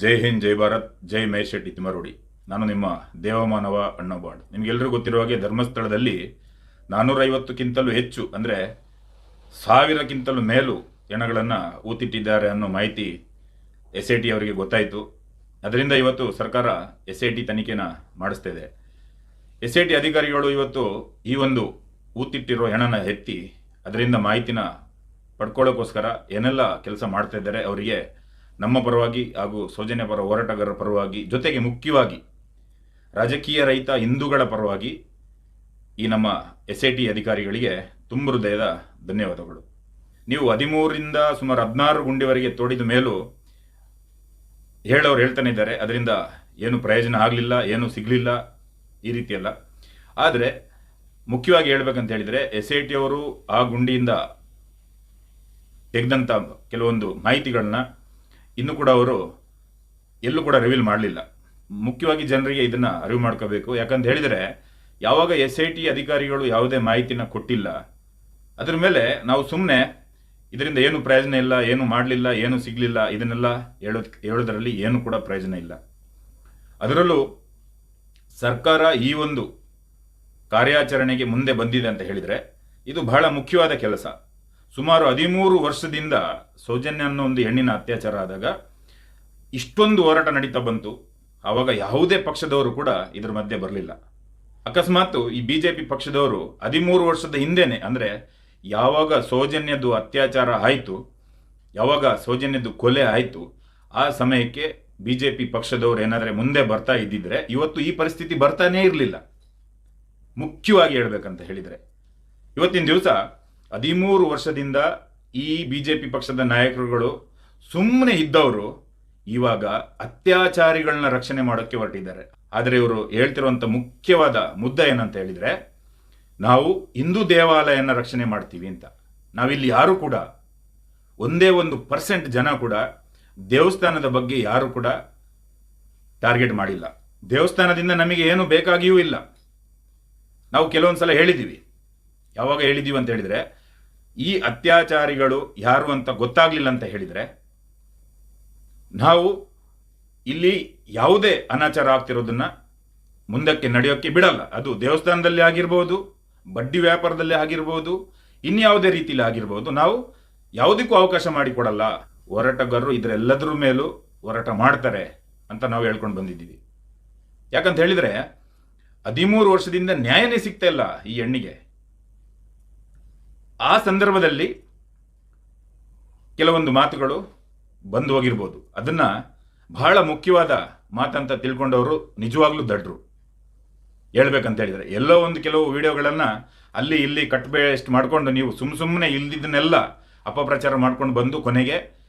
ಜೈ ಹಿಂದ್, ಜೈ ಭಾರತ್, ಜೈ ಮಹೇಶ್ ಶೆಟ್ಟಿ ತಿಮರೋಡಿ ನಾನು ನಿಮ್ಮ ದೇವಮಾನವ ಅಣ್ಣಬಾಡ್. ನಿಮಗೆಲ್ಲರಿಗೂ ಗೊತ್ತಿರುವ ಹಾಗೆ ಧರ್ಮಸ್ಥಳದಲ್ಲಿ ನಾನ್ನೂರೈವತ್ತಕ್ಕಿಂತಲೂ ಹೆಚ್ಚು, ಅಂದರೆ ಸಾವಿರಕ್ಕಿಂತಲೂ ಮೇಲು ಹೆಣಗಳನ್ನು ಊತಿಟ್ಟಿದ್ದಾರೆ ಅನ್ನೋ ಮಾಹಿತಿ ಎಸ್ ಐ ಟಿ ಅವರಿಗೆ ಗೊತ್ತಾಯಿತು. ಅದರಿಂದ ಇವತ್ತು ಸರ್ಕಾರ ಎಸ್ ಐ ಟಿ ತನಿಖೆನ ಮಾಡಿಸ್ತಾ ಇದೆ. ಎಸ್ ಐ ಟಿ ಅಧಿಕಾರಿಗಳು ಇವತ್ತು ಈ ಒಂದು ಊತಿಟ್ಟಿರೋ ಹೆಣನ ಎತ್ತಿ ಅದರಿಂದ ಮಾಹಿತಿನ ಪಡ್ಕೊಳ್ಳೋಕ್ಕೋಸ್ಕರ ಏನೆಲ್ಲ ಕೆಲಸ ಮಾಡ್ತಾ ಇದ್ದಾರೆ ಅವರಿಗೆ ನಮ್ಮ ಪರವಾಗಿ ಹಾಗೂ ಸೌಜನ್ಯ ಪರ ಹೋರಾಟಗಾರರ ಪರವಾಗಿ, ಜೊತೆಗೆ ಮುಖ್ಯವಾಗಿ ರಾಜಕೀಯ ರಹಿತ ಹಿಂದೂಗಳ ಪರವಾಗಿ ಈ ನಮ್ಮ ಎಸ್ ಐ ಟಿ ಅಧಿಕಾರಿಗಳಿಗೆ ತುಂಬ ಹೃದಯದ ಧನ್ಯವಾದಗಳು. ನೀವು ಹದಿಮೂರರಿಂದ ಸುಮಾರು ಹದಿನಾರು ಗುಂಡಿವರೆಗೆ ತೋಡಿದ ಮೇಲೂ ಹೇಳೋರು ಹೇಳ್ತಾನೆ ಇದ್ದಾರೆ. ಅದರಿಂದ ಏನು ಪ್ರಯೋಜನ ಆಗಲಿಲ್ಲ, ಏನು ಸಿಗಲಿಲ್ಲ, ಈ ರೀತಿಯಲ್ಲ. ಆದರೆ ಮುಖ್ಯವಾಗಿ ಹೇಳ್ಬೇಕಂತ ಹೇಳಿದರೆ ಎಸ್ ಐ ಟಿ ಅವರು ಆ ಗುಂಡಿಯಿಂದ ತೆಗೆದಂಥ ಕೆಲವೊಂದು ಮಾಹಿತಿಗಳನ್ನ ಇನ್ನೂ ಕೂಡ ಅವರು ಎಲ್ಲೂ ಕೂಡ ರಿವೀಲ್ ಮಾಡಲಿಲ್ಲ. ಮುಖ್ಯವಾಗಿ ಜನರಿಗೆ ಇದನ್ನ ಅರಿವು ಮಾಡ್ಕೋಬೇಕು. ಯಾಕಂತ ಹೇಳಿದರೆ, ಯಾವಾಗ ಎಸ್ ಐ ಟಿ ಅಧಿಕಾರಿಗಳು ಯಾವುದೇ ಮಾಹಿತಿನ ಕೊಟ್ಟಿಲ್ಲ, ಅದ್ರ ಮೇಲೆ ನಾವು ಸುಮ್ಮನೆ ಇದರಿಂದ ಏನು ಪ್ರಯೋಜನ ಇಲ್ಲ, ಏನು ಮಾಡಲಿಲ್ಲ, ಏನು ಸಿಗಲಿಲ್ಲ, ಇದನ್ನೆಲ್ಲ ಹೇಳೋದ್, ಹೇಳೋದ್ರಲ್ಲಿ ಏನು ಕೂಡ ಪ್ರಯೋಜನ ಇಲ್ಲ. ಅದರಲ್ಲೂ ಸರ್ಕಾರ ಈ ಒಂದು ಕಾರ್ಯಾಚರಣೆಗೆ ಮುಂದೆ ಬಂದಿದೆ ಅಂತ ಹೇಳಿದರೆ, ಇದು ಬಹಳ ಮುಖ್ಯವಾದ ಕೆಲಸ. ಸುಮಾರು ಹದಿಮೂರು ವರ್ಷದಿಂದ ಸೌಜನ್ಯ ಅನ್ನೋ ಒಂದು ಹೆಣ್ಣಿನ ಅತ್ಯಾಚಾರ ಆದಾಗ ಇಷ್ಟೊಂದು ಹೋರಾಟ ನಡೀತಾ ಬಂತು. ಆವಾಗ ಯಾವುದೇ ಪಕ್ಷದವರು ಕೂಡ ಇದ್ರ ಮಧ್ಯೆ ಬರಲಿಲ್ಲ. ಅಕಸ್ಮಾತ್ ಈ ಬಿ ಜೆ ಪಿ ಪಕ್ಷದವರು ಹದಿಮೂರು ವರ್ಷದ ಹಿಂದೆನೆ, ಅಂದರೆ ಯಾವಾಗ ಸೌಜನ್ಯದ್ದು ಅತ್ಯಾಚಾರ ಆಯಿತು, ಯಾವಾಗ ಸೌಜನ್ಯದ್ದು ಕೊಲೆ ಆಯಿತು, ಆ ಸಮಯಕ್ಕೆ ಬಿ ಜೆ ಪಿ ಪಕ್ಷದವರು ಏನಾದರೆ ಮುಂದೆ ಬರ್ತಾ ಇದ್ದಿದ್ರೆ ಇವತ್ತು ಈ ಪರಿಸ್ಥಿತಿ ಬರ್ತಾನೇ ಇರಲಿಲ್ಲ. ಮುಖ್ಯವಾಗಿ ಹೇಳ್ಬೇಕಂತ ಹೇಳಿದರೆ. ಇವತ್ತಿನ ದಿವಸ ಹದಿಮೂರು ವರ್ಷದಿಂದ ಈ ಬಿ ಜೆ ಪಿ ಪಕ್ಷದ ನಾಯಕರುಗಳು ಸುಮ್ಮನೆ ಇದ್ದವರು ಇವಾಗ ಅತ್ಯಾಚಾರಿಗಳನ್ನ ರಕ್ಷಣೆ ಮಾಡೋಕ್ಕೆ ಹೊರಟಿದ್ದಾರೆ. ಆದರೆ ಇವರು ಹೇಳ್ತಿರುವಂಥ ಮುಖ್ಯವಾದ ಮುದ್ದ ಏನಂತ ಹೇಳಿದರೆ, ನಾವು ಹಿಂದೂ ದೇವಾಲಯನ ರಕ್ಷಣೆ ಮಾಡ್ತೀವಿ ಅಂತ. ನಾವಿಲ್ಲಿ ಯಾರು ಕೂಡ, ಒಂದೇ ಒಂದು ಪರ್ಸೆಂಟ್ ಜನ ಕೂಡ ದೇವಸ್ಥಾನದ ಬಗ್ಗೆ ಯಾರು ಕೂಡ ಟಾರ್ಗೆಟ್ ಮಾಡಿಲ್ಲ. ದೇವಸ್ಥಾನದಿಂದ ನಮಗೆ ಏನು ಬೇಕಾಗಿಯೂ ಇಲ್ಲ. ನಾವು ಕೆಲವೊಂದು ಸಲ ಹೇಳಿದ್ದೀವಿ. ಯಾವಾಗ ಹೇಳಿದ್ದೀವಿ ಅಂತ ಹೇಳಿದರೆ ಈ ಅತ್ಯಾಚಾರಿಗಳು ಯಾರು ಅಂತ ಗೊತ್ತಾಗ್ಲಿಲ್ಲ ಅಂತ ಹೇಳಿದರೆ, ನಾವು ಇಲ್ಲಿ ಯಾವುದೇ ಅನಾಚಾರ ಆಗ್ತಿರೋದನ್ನ ಮುಂದಕ್ಕೆ ನಡೆಯೋಕ್ಕೆ ಬಿಡಲ್ಲ. ಅದು ದೇವಸ್ಥಾನದಲ್ಲಿ ಆಗಿರ್ಬೋದು, ಬಡ್ಡಿ ವ್ಯಾಪಾರದಲ್ಲಿ ಆಗಿರ್ಬೋದು, ಇನ್ಯಾವುದೇ ರೀತಿಯಲ್ಲಿ ಆಗಿರ್ಬೋದು, ನಾವು ಯಾವುದಕ್ಕೂ ಅವಕಾಶ ಮಾಡಿಕೊಡಲ್ಲ. ಹೋರಾಟಗಾರರು ಇದರೆಲ್ಲದರ ಮೇಲೂ ಹೋರಾಟ ಮಾಡ್ತಾರೆ ಅಂತ ನಾವು ಹೇಳ್ಕೊಂಡು ಬಂದಿದ್ದೀವಿ. ಯಾಕಂತ ಹೇಳಿದರೆ, ಹದಿಮೂರು ವರ್ಷದಿಂದ ನ್ಯಾಯನೇ ಸಿಗ್ತಾ ಇಲ್ಲ ಈ ಹೆಣ್ಣಿಗೆ. ಆ ಸಂದರ್ಭದಲ್ಲಿ ಕೆಲವೊಂದು ಮಾತುಗಳು ಬಂದು ಹೋಗಿರ್ಬೋದು. ಅದನ್ನು ಬಹಳ ಮುಖ್ಯವಾದ ಮಾತಂತ ತಿಳ್ಕೊಂಡವರು ನಿಜವಾಗ್ಲೂ ದಡ್ರು. ಹೇಳ್ಬೇಕಂತ ಹೇಳಿದರೆ ಎಲ್ಲೋ ಒಂದು ಕೆಲವು ವಿಡಿಯೋಗಳನ್ನು ಅಲ್ಲಿ ಇಲ್ಲಿ ಕಟ್ ಬೇಸ್ಟ್ ಮಾಡ್ಕೊಂಡು ನೀವು ಸುಮ್ಮ ಸುಮ್ಮನೆ ಇಲ್ದಿದ್ದನ್ನೆಲ್ಲ ಅಪಪ್ರಚಾರ ಮಾಡ್ಕೊಂಡು ಬಂದು ಕೊನೆಗೆ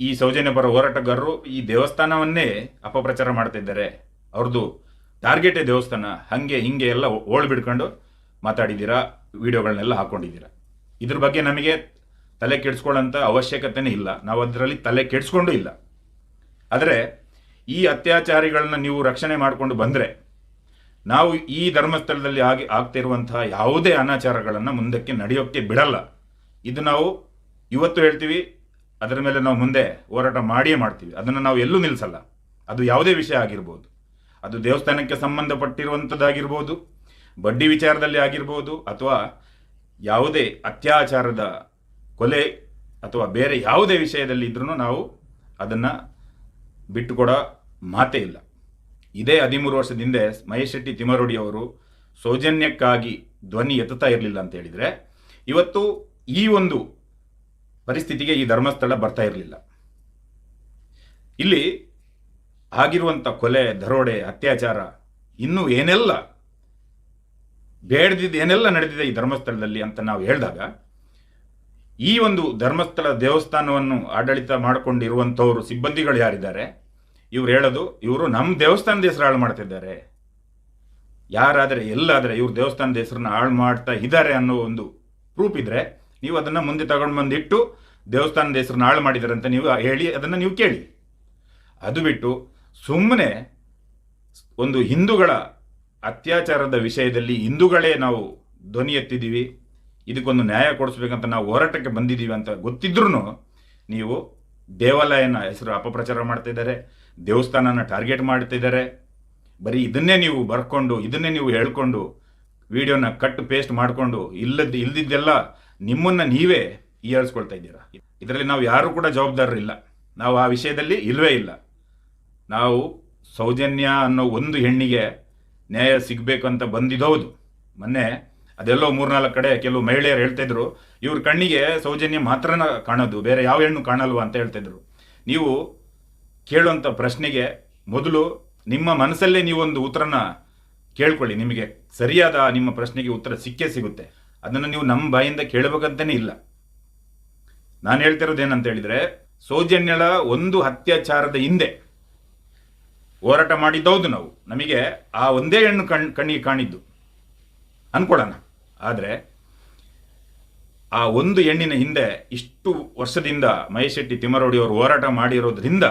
ಈ- ಸೌಜನ್ಯ ಪರ ಹೋರಾಟಗಾರರು ಈ ದೇವಸ್ಥಾನವನ್ನೇ ಅಪಪ್ರಚಾರ ಮಾಡ್ತಿದ್ದಾರೆ. ಅವ್ರದ್ದು ಟಾರ್ಗೆಟೇ ದೇವಸ್ಥಾನ. ಹಾಗೆ ಹಿಂಗೆ ಎಲ್ಲ ಓಳ್ ಬಿಡ್ಕೊಂಡು ಮಾತಾಡಿದ್ದೀರಾ ವಿಡಿಯೋಗಳನ್ನೆಲ್ಲ ಹಾಕೊಂಡಿದ್ದೀರಾ. ಇದ್ರ ಬಗ್ಗೆ ನಮಗೆ ತಲೆ ಕೆಡಿಸ್ಕೊಳ್ಳೋಂಥ ಅವಶ್ಯಕತೆನೇ ಇಲ್ಲ. ನಾವು ಅದರಲ್ಲಿ ತಲೆ ಕೆಡಿಸ್ಕೊಂಡು ಇಲ್ಲ. ಆದರೆ ಈ ಅತ್ಯಾಚಾರಿಗಳನ್ನ ನೀವು ರಕ್ಷಣೆ ಮಾಡಿಕೊಂಡು ಬಂದರೆ ನಾವು ಈ ಧರ್ಮಸ್ಥಳದಲ್ಲಿ ಆಗಿ ಆಗ್ತಿರುವಂತಹ ಯಾವುದೇ ಅನಾಚಾರಗಳನ್ನು ಮುಂದಕ್ಕೆ ನಡೆಯೋಕ್ಕೆ ಬಿಡಲ್ಲ. ಇದು ನಾವು ಇವತ್ತು ಹೇಳ್ತೀವಿ, ಅದರ ಮೇಲೆ ನಾವು ಮುಂದೆ ಹೋರಾಟ ಮಾಡಿಯೇ ಮಾಡ್ತೀವಿ. ಅದನ್ನು ನಾವು ಎಲ್ಲೂ ನಿಲ್ಲಿಸಲ್ಲ ಅದು ಯಾವುದೇ ವಿಷಯ ಆಗಿರ್ಬೋದು. ಅದು ದೇವಸ್ಥಾನಕ್ಕೆ ಸಂಬಂಧಪಟ್ಟಿರುವಂಥದ್ದಾಗಿರ್ಬೋದು ಬಡ್ಡಿ ವಿಚಾರದಲ್ಲಿ ಆಗಿರ್ಬೋದು, ಅಥವಾ ಯಾವುದೇ ಅತ್ಯಾಚಾರದ ಕೊಲೆ ಅಥವಾ ಬೇರೆ ಯಾವುದೇ ವಿಷಯದಲ್ಲಿ ಇದ್ರೂ ನಾವು ಅದನ್ನು ಬಿಟ್ಟುಕೊಡೋ ಮಾತೇ ಇಲ್ಲ. ಇದೇ ಹದಿಮೂರು ವರ್ಷದ ಹಿಂದೆ ಮಹೇಶ್ ಶೆಟ್ಟಿ ಅವರು ಸೌಜನ್ಯಕ್ಕಾಗಿ ಧ್ವನಿ ಎತ್ತುತ್ತಾ ಇರಲಿಲ್ಲ ಅಂತ ಹೇಳಿದರೆ, ಇವತ್ತು ಈ ಒಂದು ಪರಿಸ್ಥಿತಿಗೆ ಈ ಧರ್ಮಸ್ಥಳ ಬರ್ತಾ ಇರಲಿಲ್ಲ. ಇಲ್ಲಿ ಆಗಿರುವಂಥ ಕೊಲೆ, ದರೋಡೆ, ಅತ್ಯಾಚಾರ ಇನ್ನೂ ಏನೆಲ್ಲ ಬೇಡದಿದ್ದು ಏನೆಲ್ಲ ನಡೆದಿದೆ ಈ ಧರ್ಮಸ್ಥಳದಲ್ಲಿ ಅಂತ ನಾವು ಹೇಳಿದಾಗ, ಈ ಒಂದು ಧರ್ಮಸ್ಥಳ ದೇವಸ್ಥಾನವನ್ನು ಆಡಳಿತ ಮಾಡಿಕೊಂಡಿರುವಂಥವ್ರು ಸಿಬ್ಬಂದಿಗಳು ಯಾರಿದ್ದಾರೆ? ಇವ್ರು ಹೇಳೋದು, ಇವರು ನಮ್ಮ ದೇವಸ್ಥಾನದ ಹೆಸರು ಹಾಳು ಮಾಡ್ತಿದ್ದಾರೆ. ಯಾರಾದರೆ, ಎಲ್ಲಾದರೆ ಇವ್ರು ದೇವಸ್ಥಾನದ ಹೆಸರನ್ನ ಹಾಳು ಮಾಡ್ತಾ ಇದ್ದಾರೆ ಅನ್ನೋ ಒಂದು ಪ್ರೂಫ್ ಇದ್ರೆ ನೀವು ಅದನ್ನು ಮುಂದೆ ತಗೊಂಡು ಬಂದಿಟ್ಟು ದೇವಸ್ಥಾನದ ಹೆಸರನ್ನ ಹಾಳು ಮಾಡಿದ್ದಾರೆ ಅಂತ ನೀವು ಹೇಳಿ, ಅದನ್ನು ನೀವು ಕೇಳಿ. ಅದು ಬಿಟ್ಟು ಸುಮ್ಮನೆ ಒಂದು ಹಿಂದೂಗಳ ಅತ್ಯಾಚಾರದ ವಿಷಯದಲ್ಲಿ ಹಿಂದೂಗಳೇ ನಾವು ಧ್ವನಿ ಎತ್ತಿದ್ದೀವಿ. ಇದಕ್ಕೊಂದು ನ್ಯಾಯ ಕೊಡಿಸ್ಬೇಕಂತ ನಾವು ಹೋರಾಟಕ್ಕೆ ಬಂದಿದ್ದೀವಿ ಅಂತ ಗೊತ್ತಿದ್ರೂ ನೀವು ದೇವಾಲಯನ ಹೆಸರು ಅಪಪ್ರಚಾರ ಮಾಡ್ತಾ ಇದ್ದಾರೆ, ದೇವಸ್ಥಾನನ ಟಾರ್ಗೆಟ್ ಮಾಡ್ತಿದ್ದಾರೆ ಬರೀ ಇದನ್ನೇ ನೀವು ಬರ್ಕೊಂಡು, ಇದನ್ನೇ ನೀವು ಹೇಳ್ಕೊಂಡು, ವಿಡಿಯೋನ ಕಟ್ ಪೇಸ್ಟ್ ಮಾಡಿಕೊಂಡು ಇಲ್ಲದ, ಇಲ್ದಿದ್ದೆಲ್ಲ ನಿಮ್ಮನ್ನು ನೀವೇ ಹೀಯಾಳಿಸ್ಕೊಳ್ತಾ ಇದ್ದೀರಾ. ಇದರಲ್ಲಿ ನಾವು ಯಾರು ಕೂಡ ಜವಾಬ್ದಾರರಿಲ್ಲ ನಾವು ಆ ವಿಷಯದಲ್ಲಿ ಇಲ್ಲವೇ ಇಲ್ಲ. ನಾವು ಸೌಜನ್ಯ ಅನ್ನೋ ಒಂದು ಹೆಣ್ಣಿಗೆ ನ್ಯಾಯ ಸಿಗಬೇಕು ಅಂತ ಬಂದಿದ್ದೌದು ಮೊನ್ನೆ ಅದೆಲ್ಲೋ ಮೂರ್ನಾಲ್ಕು ಕಡೆ ಕೆಲವು ಮಹಿಳೆಯರು ಹೇಳ್ತಿದ್ರು ಇವ್ರ ಕಣ್ಣಿಗೆ ಸೌಜನ್ಯ ಮಾತ್ರನ ಕಾಣೋದು, ಬೇರೆ ಯಾವ ಹೆಣ್ಣು ಕಾಣಲ್ವಾ ಅಂತ ಹೇಳ್ತಾ ಇದ್ರು. ನೀವು ಕೇಳುವಂಥ ಪ್ರಶ್ನೆಗೆ ಮೊದಲು ನಿಮ್ಮ ಮನಸ್ಸಲ್ಲೇ ನೀವೊಂದು ಉತ್ತರನ ಕೇಳ್ಕೊಳ್ಳಿ. ನಿಮಗೆ ಸರಿಯಾದ ನಿಮ್ಮ ಪ್ರಶ್ನೆಗೆ ಉತ್ತರ ಸಿಕ್ಕೇ ಸಿಗುತ್ತೆ. ಅದನ್ನು ನೀವು ನಮ್ಮ ಬಾಯಿಂದ ಕೇಳಬೇಕಂತನೇ ಇಲ್ಲ. ನಾನು ಹೇಳ್ತಿರೋದು ಏನಂತ ಹೇಳಿದರೆ, ಸೌಜನ್ಯಳ ಒಂದು ಅತ್ಯಾಚಾರದ ಹಿಂದೆ ಹೋರಾಟ ಮಾಡಿದ್ದೌದು ನಾವು. ನಮಗೆ ಆ ಒಂದೇ ಹೆಣ್ಣು ಕಣ್, ಕಣ್ಣಿಗೆ ಕಾಣಿದ್ದು. ಅಂದ್ಕೊಡೋಣ ಆದರೆ ಆ ಒಂದು ಹೆಣ್ಣಿನ ಹಿಂದೆ ಇಷ್ಟು ವರ್ಷದಿಂದ ಮಹೇಶ್ ಶೆಟ್ಟಿ ತಿಮ್ಮರೋಡಿಯವರು ಹೋರಾಟ ಮಾಡಿರೋದ್ರಿಂದ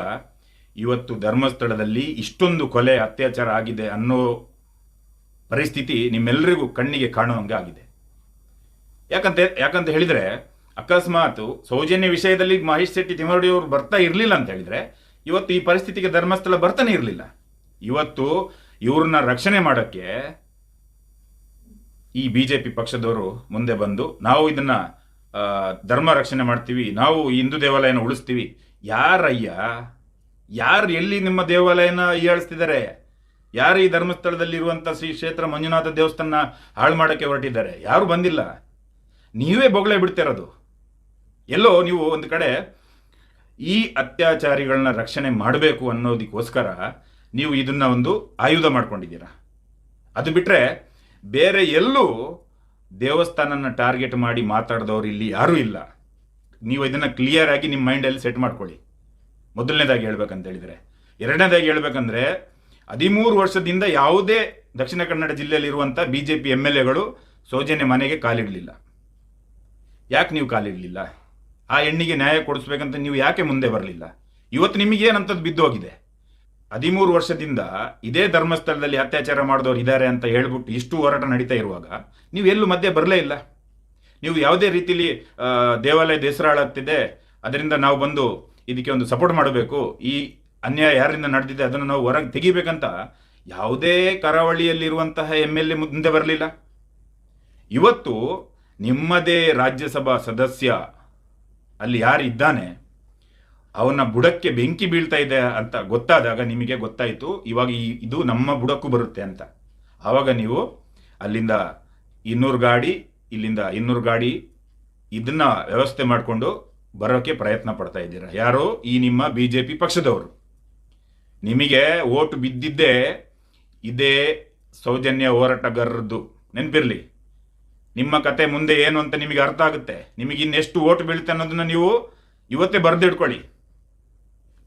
ಇವತ್ತು ಧರ್ಮಸ್ಥಳದಲ್ಲಿ ಇಷ್ಟೊಂದು ಕೊಲೆ, ಅತ್ಯಾಚಾರ ಆಗಿದೆ ಅನ್ನೋ ಪರಿಸ್ಥಿತಿ ನಿಮ್ಮೆಲ್ಲರಿಗೂ ಕಣ್ಣಿಗೆ ಕಾಣುವಂಗೆ ಆಗಿದೆ. ಯಾಕಂತ ಯಾಕಂತ ಹೇಳಿದರೆ ಅಕಸ್ಮಾತ್ ಸೌಜನ್ಯ ವಿಷಯದಲ್ಲಿ ಮಹೇಶ್ ಶೆಟ್ಟಿ ತಿಮ್ಮರೋಡಿಯವರು ಬರ್ತಾ ಇರಲಿಲ್ಲ ಅಂತ ಹೇಳಿದ್ರೆ ಇವತ್ತು ಈ ಪರಿಸ್ಥಿತಿಗೆ ಧರ್ಮಸ್ಥಳ ಬರ್ತಾನೆ ಇರಲಿಲ್ಲ. ಇವತ್ತು ಇವ್ರನ್ನ ರಕ್ಷಣೆ ಮಾಡೋಕ್ಕೆ ಈ ಬಿ ಜೆ ಪಿ ಪಕ್ಷದವರು ಮುಂದೆ ಬಂದು, ನಾವು ಇದನ್ನ ಧರ್ಮ ರಕ್ಷಣೆ ಮಾಡ್ತೀವಿ, ನಾವು ಹಿಂದೂ ದೇವಾಲಯನ ಉಳಿಸ್ತೀವಿ. ಯಾರಯ್ಯ? ಯಾರು ಎಲ್ಲಿ ನಿಮ್ಮ ದೇವಾಲಯನ ಹೀಯಾಳಿಸ್ತಿದ್ದಾರೆ ಯಾರು ಈ ಧರ್ಮಸ್ಥಳದಲ್ಲಿರುವಂಥ ಶ್ರೀ ಕ್ಷೇತ್ರ ಮಂಜುನಾಥ ದೇವಸ್ಥಾನ ಹಾಳು ಮಾಡೋಕ್ಕೆ ಹೊರಟಿದ್ದಾರೆ? ಯಾರು ಬಂದಿಲ್ಲ? ನೀವೇ ಬೊಗಳೇ ಬಿಡ್ತಿರೋದು ಎಲ್ಲೋ ನೀವು ಒಂದು ಕಡೆ ಈ ಅತ್ಯಾಚಾರಿಗಳನ್ನ ರಕ್ಷಣೆ ಮಾಡಬೇಕು ಅನ್ನೋದಕ್ಕೋಸ್ಕರ ನೀವು ಇದನ್ನ ಒಂದು ಆಯುಧ ಮಾಡ್ಕೊಂಡಿದ್ದೀರಾ? ಅದು ಬಿಟ್ಟರೆ ಬೇರೆ ಎಲ್ಲೂ ದೇವಸ್ಥಾನನ ಟಾರ್ಗೆಟ್ ಮಾಡಿ ಮಾತಾಡಿದವರು ಇಲ್ಲಿ ಯಾರೂ ಇಲ್ಲ. ನೀವು ಇದನ್ನು ಕ್ಲಿಯರ್ ಆಗಿ ನಿಮ್ಮ ಮೈಂಡಲ್ಲಿ ಸೆಟ್ ಮಾಡ್ಕೊಳ್ಳಿ. ಮೊದಲನೇದಾಗಿ ಹೇಳ್ಬೇಕಂತ ಹೇಳಿದರೆ. ಎರಡನೇದಾಗಿ ಹೇಳ್ಬೇಕಂದ್ರೆ, ಹದಿಮೂರು ವರ್ಷದಿಂದ ಯಾವುದೇ Dakshina Kannada ಜಿಲ್ಲೆಯಲ್ಲಿರುವಂಥ B J P M L ಎಗಳು ಸೌಜನ್ಯ ಮನೆಗೆ ಕಾಲಿಡಲಿಲ್ಲ. ಯಾಕೆ ನೀವು ಕಾಲಿಡಲಿಲ್ಲ? ಆ ಹೆಣ್ಣಿಗೆ ನ್ಯಾಯ ಕೊಡಿಸ್ಬೇಕಂತ ನೀವು ಯಾಕೆ ಮುಂದೆ ಬರಲಿಲ್ಲ? ಇವತ್ತು ನಿಮಗೇನಂಥದ್ದು ಬಿದ್ದೋಗಿದೆ? ಹದಿಮೂರು ವರ್ಷದಿಂದ ಇದೇ ಧರ್ಮಸ್ಥಳದಲ್ಲಿ ಅತ್ಯಾಚಾರ ಮಾಡಿದವರು ಇದ್ದಾರೆ ಅಂತ ಹೇಳ್ಬಿಟ್ಟು ಇಷ್ಟು ಹೋರಾಟ ನಡೀತಾ ಇರುವಾಗ ನೀವು ಎಲ್ಲೂ ಮಧ್ಯೆ ಬರಲೇ ಇಲ್ಲ. ನೀವು ಯಾವುದೇ ರೀತಿಲಿ ದೇವಾಲಯ ದೇವಾಲಯದ ಹೆಸರಾಳಾಗ್ತಿದೆ ಅದರಿಂದ ನಾವು ಬಂದು ಇದಕ್ಕೆ ಒಂದು ಸಪೋರ್ಟ್ ಮಾಡಬೇಕು, ಈ ಅನ್ಯಾಯ ಯಾರಿಂದ ನಡೆದಿದೆ ಅದನ್ನು ನಾವು ಹೊರಗೆ ತೆಗಿಬೇಕಂತ ಯಾವುದೇ ಕರಾವಳಿಯಲ್ಲಿರುವಂತಹ ಎಂ ಎಲ್ ಎ ಮುಂದೆ ಬರಲಿಲ್ಲ. ಇವತ್ತು ನಿಮ್ಮದೇ ರಾಜ್ಯಸಭಾ ಸದಸ್ಯ ಅಲ್ಲಿ ಯಾರು ಇದ್ದಾನೆ, ಅವನ ಬುಡಕ್ಕೆ ಬೆಂಕಿ ಬೀಳ್ತಾ ಇದೆ ಅಂತ ಗೊತ್ತಾದಾಗ ನಿಮಗೆ ಗೊತ್ತಾಯಿತು, ಇವಾಗ ಈ, ಇದು ನಮ್ಮ ಬುಡಕ್ಕೂ ಬರುತ್ತೆ ಅಂತ. ಆವಾಗ ನೀವು ಅಲ್ಲಿಂದ ಇನ್ನೂರು ಗಾಡಿ, ಇಲ್ಲಿಂದ ಇನ್ನೂರು ಗಾಡಿ ಇದನ್ನ ವ್ಯವಸ್ಥೆ ಮಾಡಿಕೊಂಡು ಬರೋಕ್ಕೆ ಪ್ರಯತ್ನ ಪಡ್ತಾ ಇದ್ದೀರಾ? ಯಾರು ಈ ನಿಮ್ಮ ಬಿ ಜೆ ಪಿ ಪಕ್ಷದವರು. ನಿಮಗೆ ಓಟು ಬಿದ್ದಿದ್ದೇ ಇದೇ ಸೌಜನ್ಯ ಹೋರಾಟಗಾರರದ್ದು. ನೆನಪಿರಲಿ. ನಿಮ್ಮ ಕತೆ ಮುಂದೆ ಏನು ಅಂತ ನಿಮಗೆ ಅರ್ಥ ಆಗುತ್ತೆ. ನಿಮಗೆ ಇನ್ನೆಷ್ಟು ಓಟ್ ಬೀಳುತ್ತೆ ಅನ್ನೋದನ್ನ ನೀವು ಇವತ್ತೇ ಬರೆದಿಟ್ಕೊಳ್ಳಿ.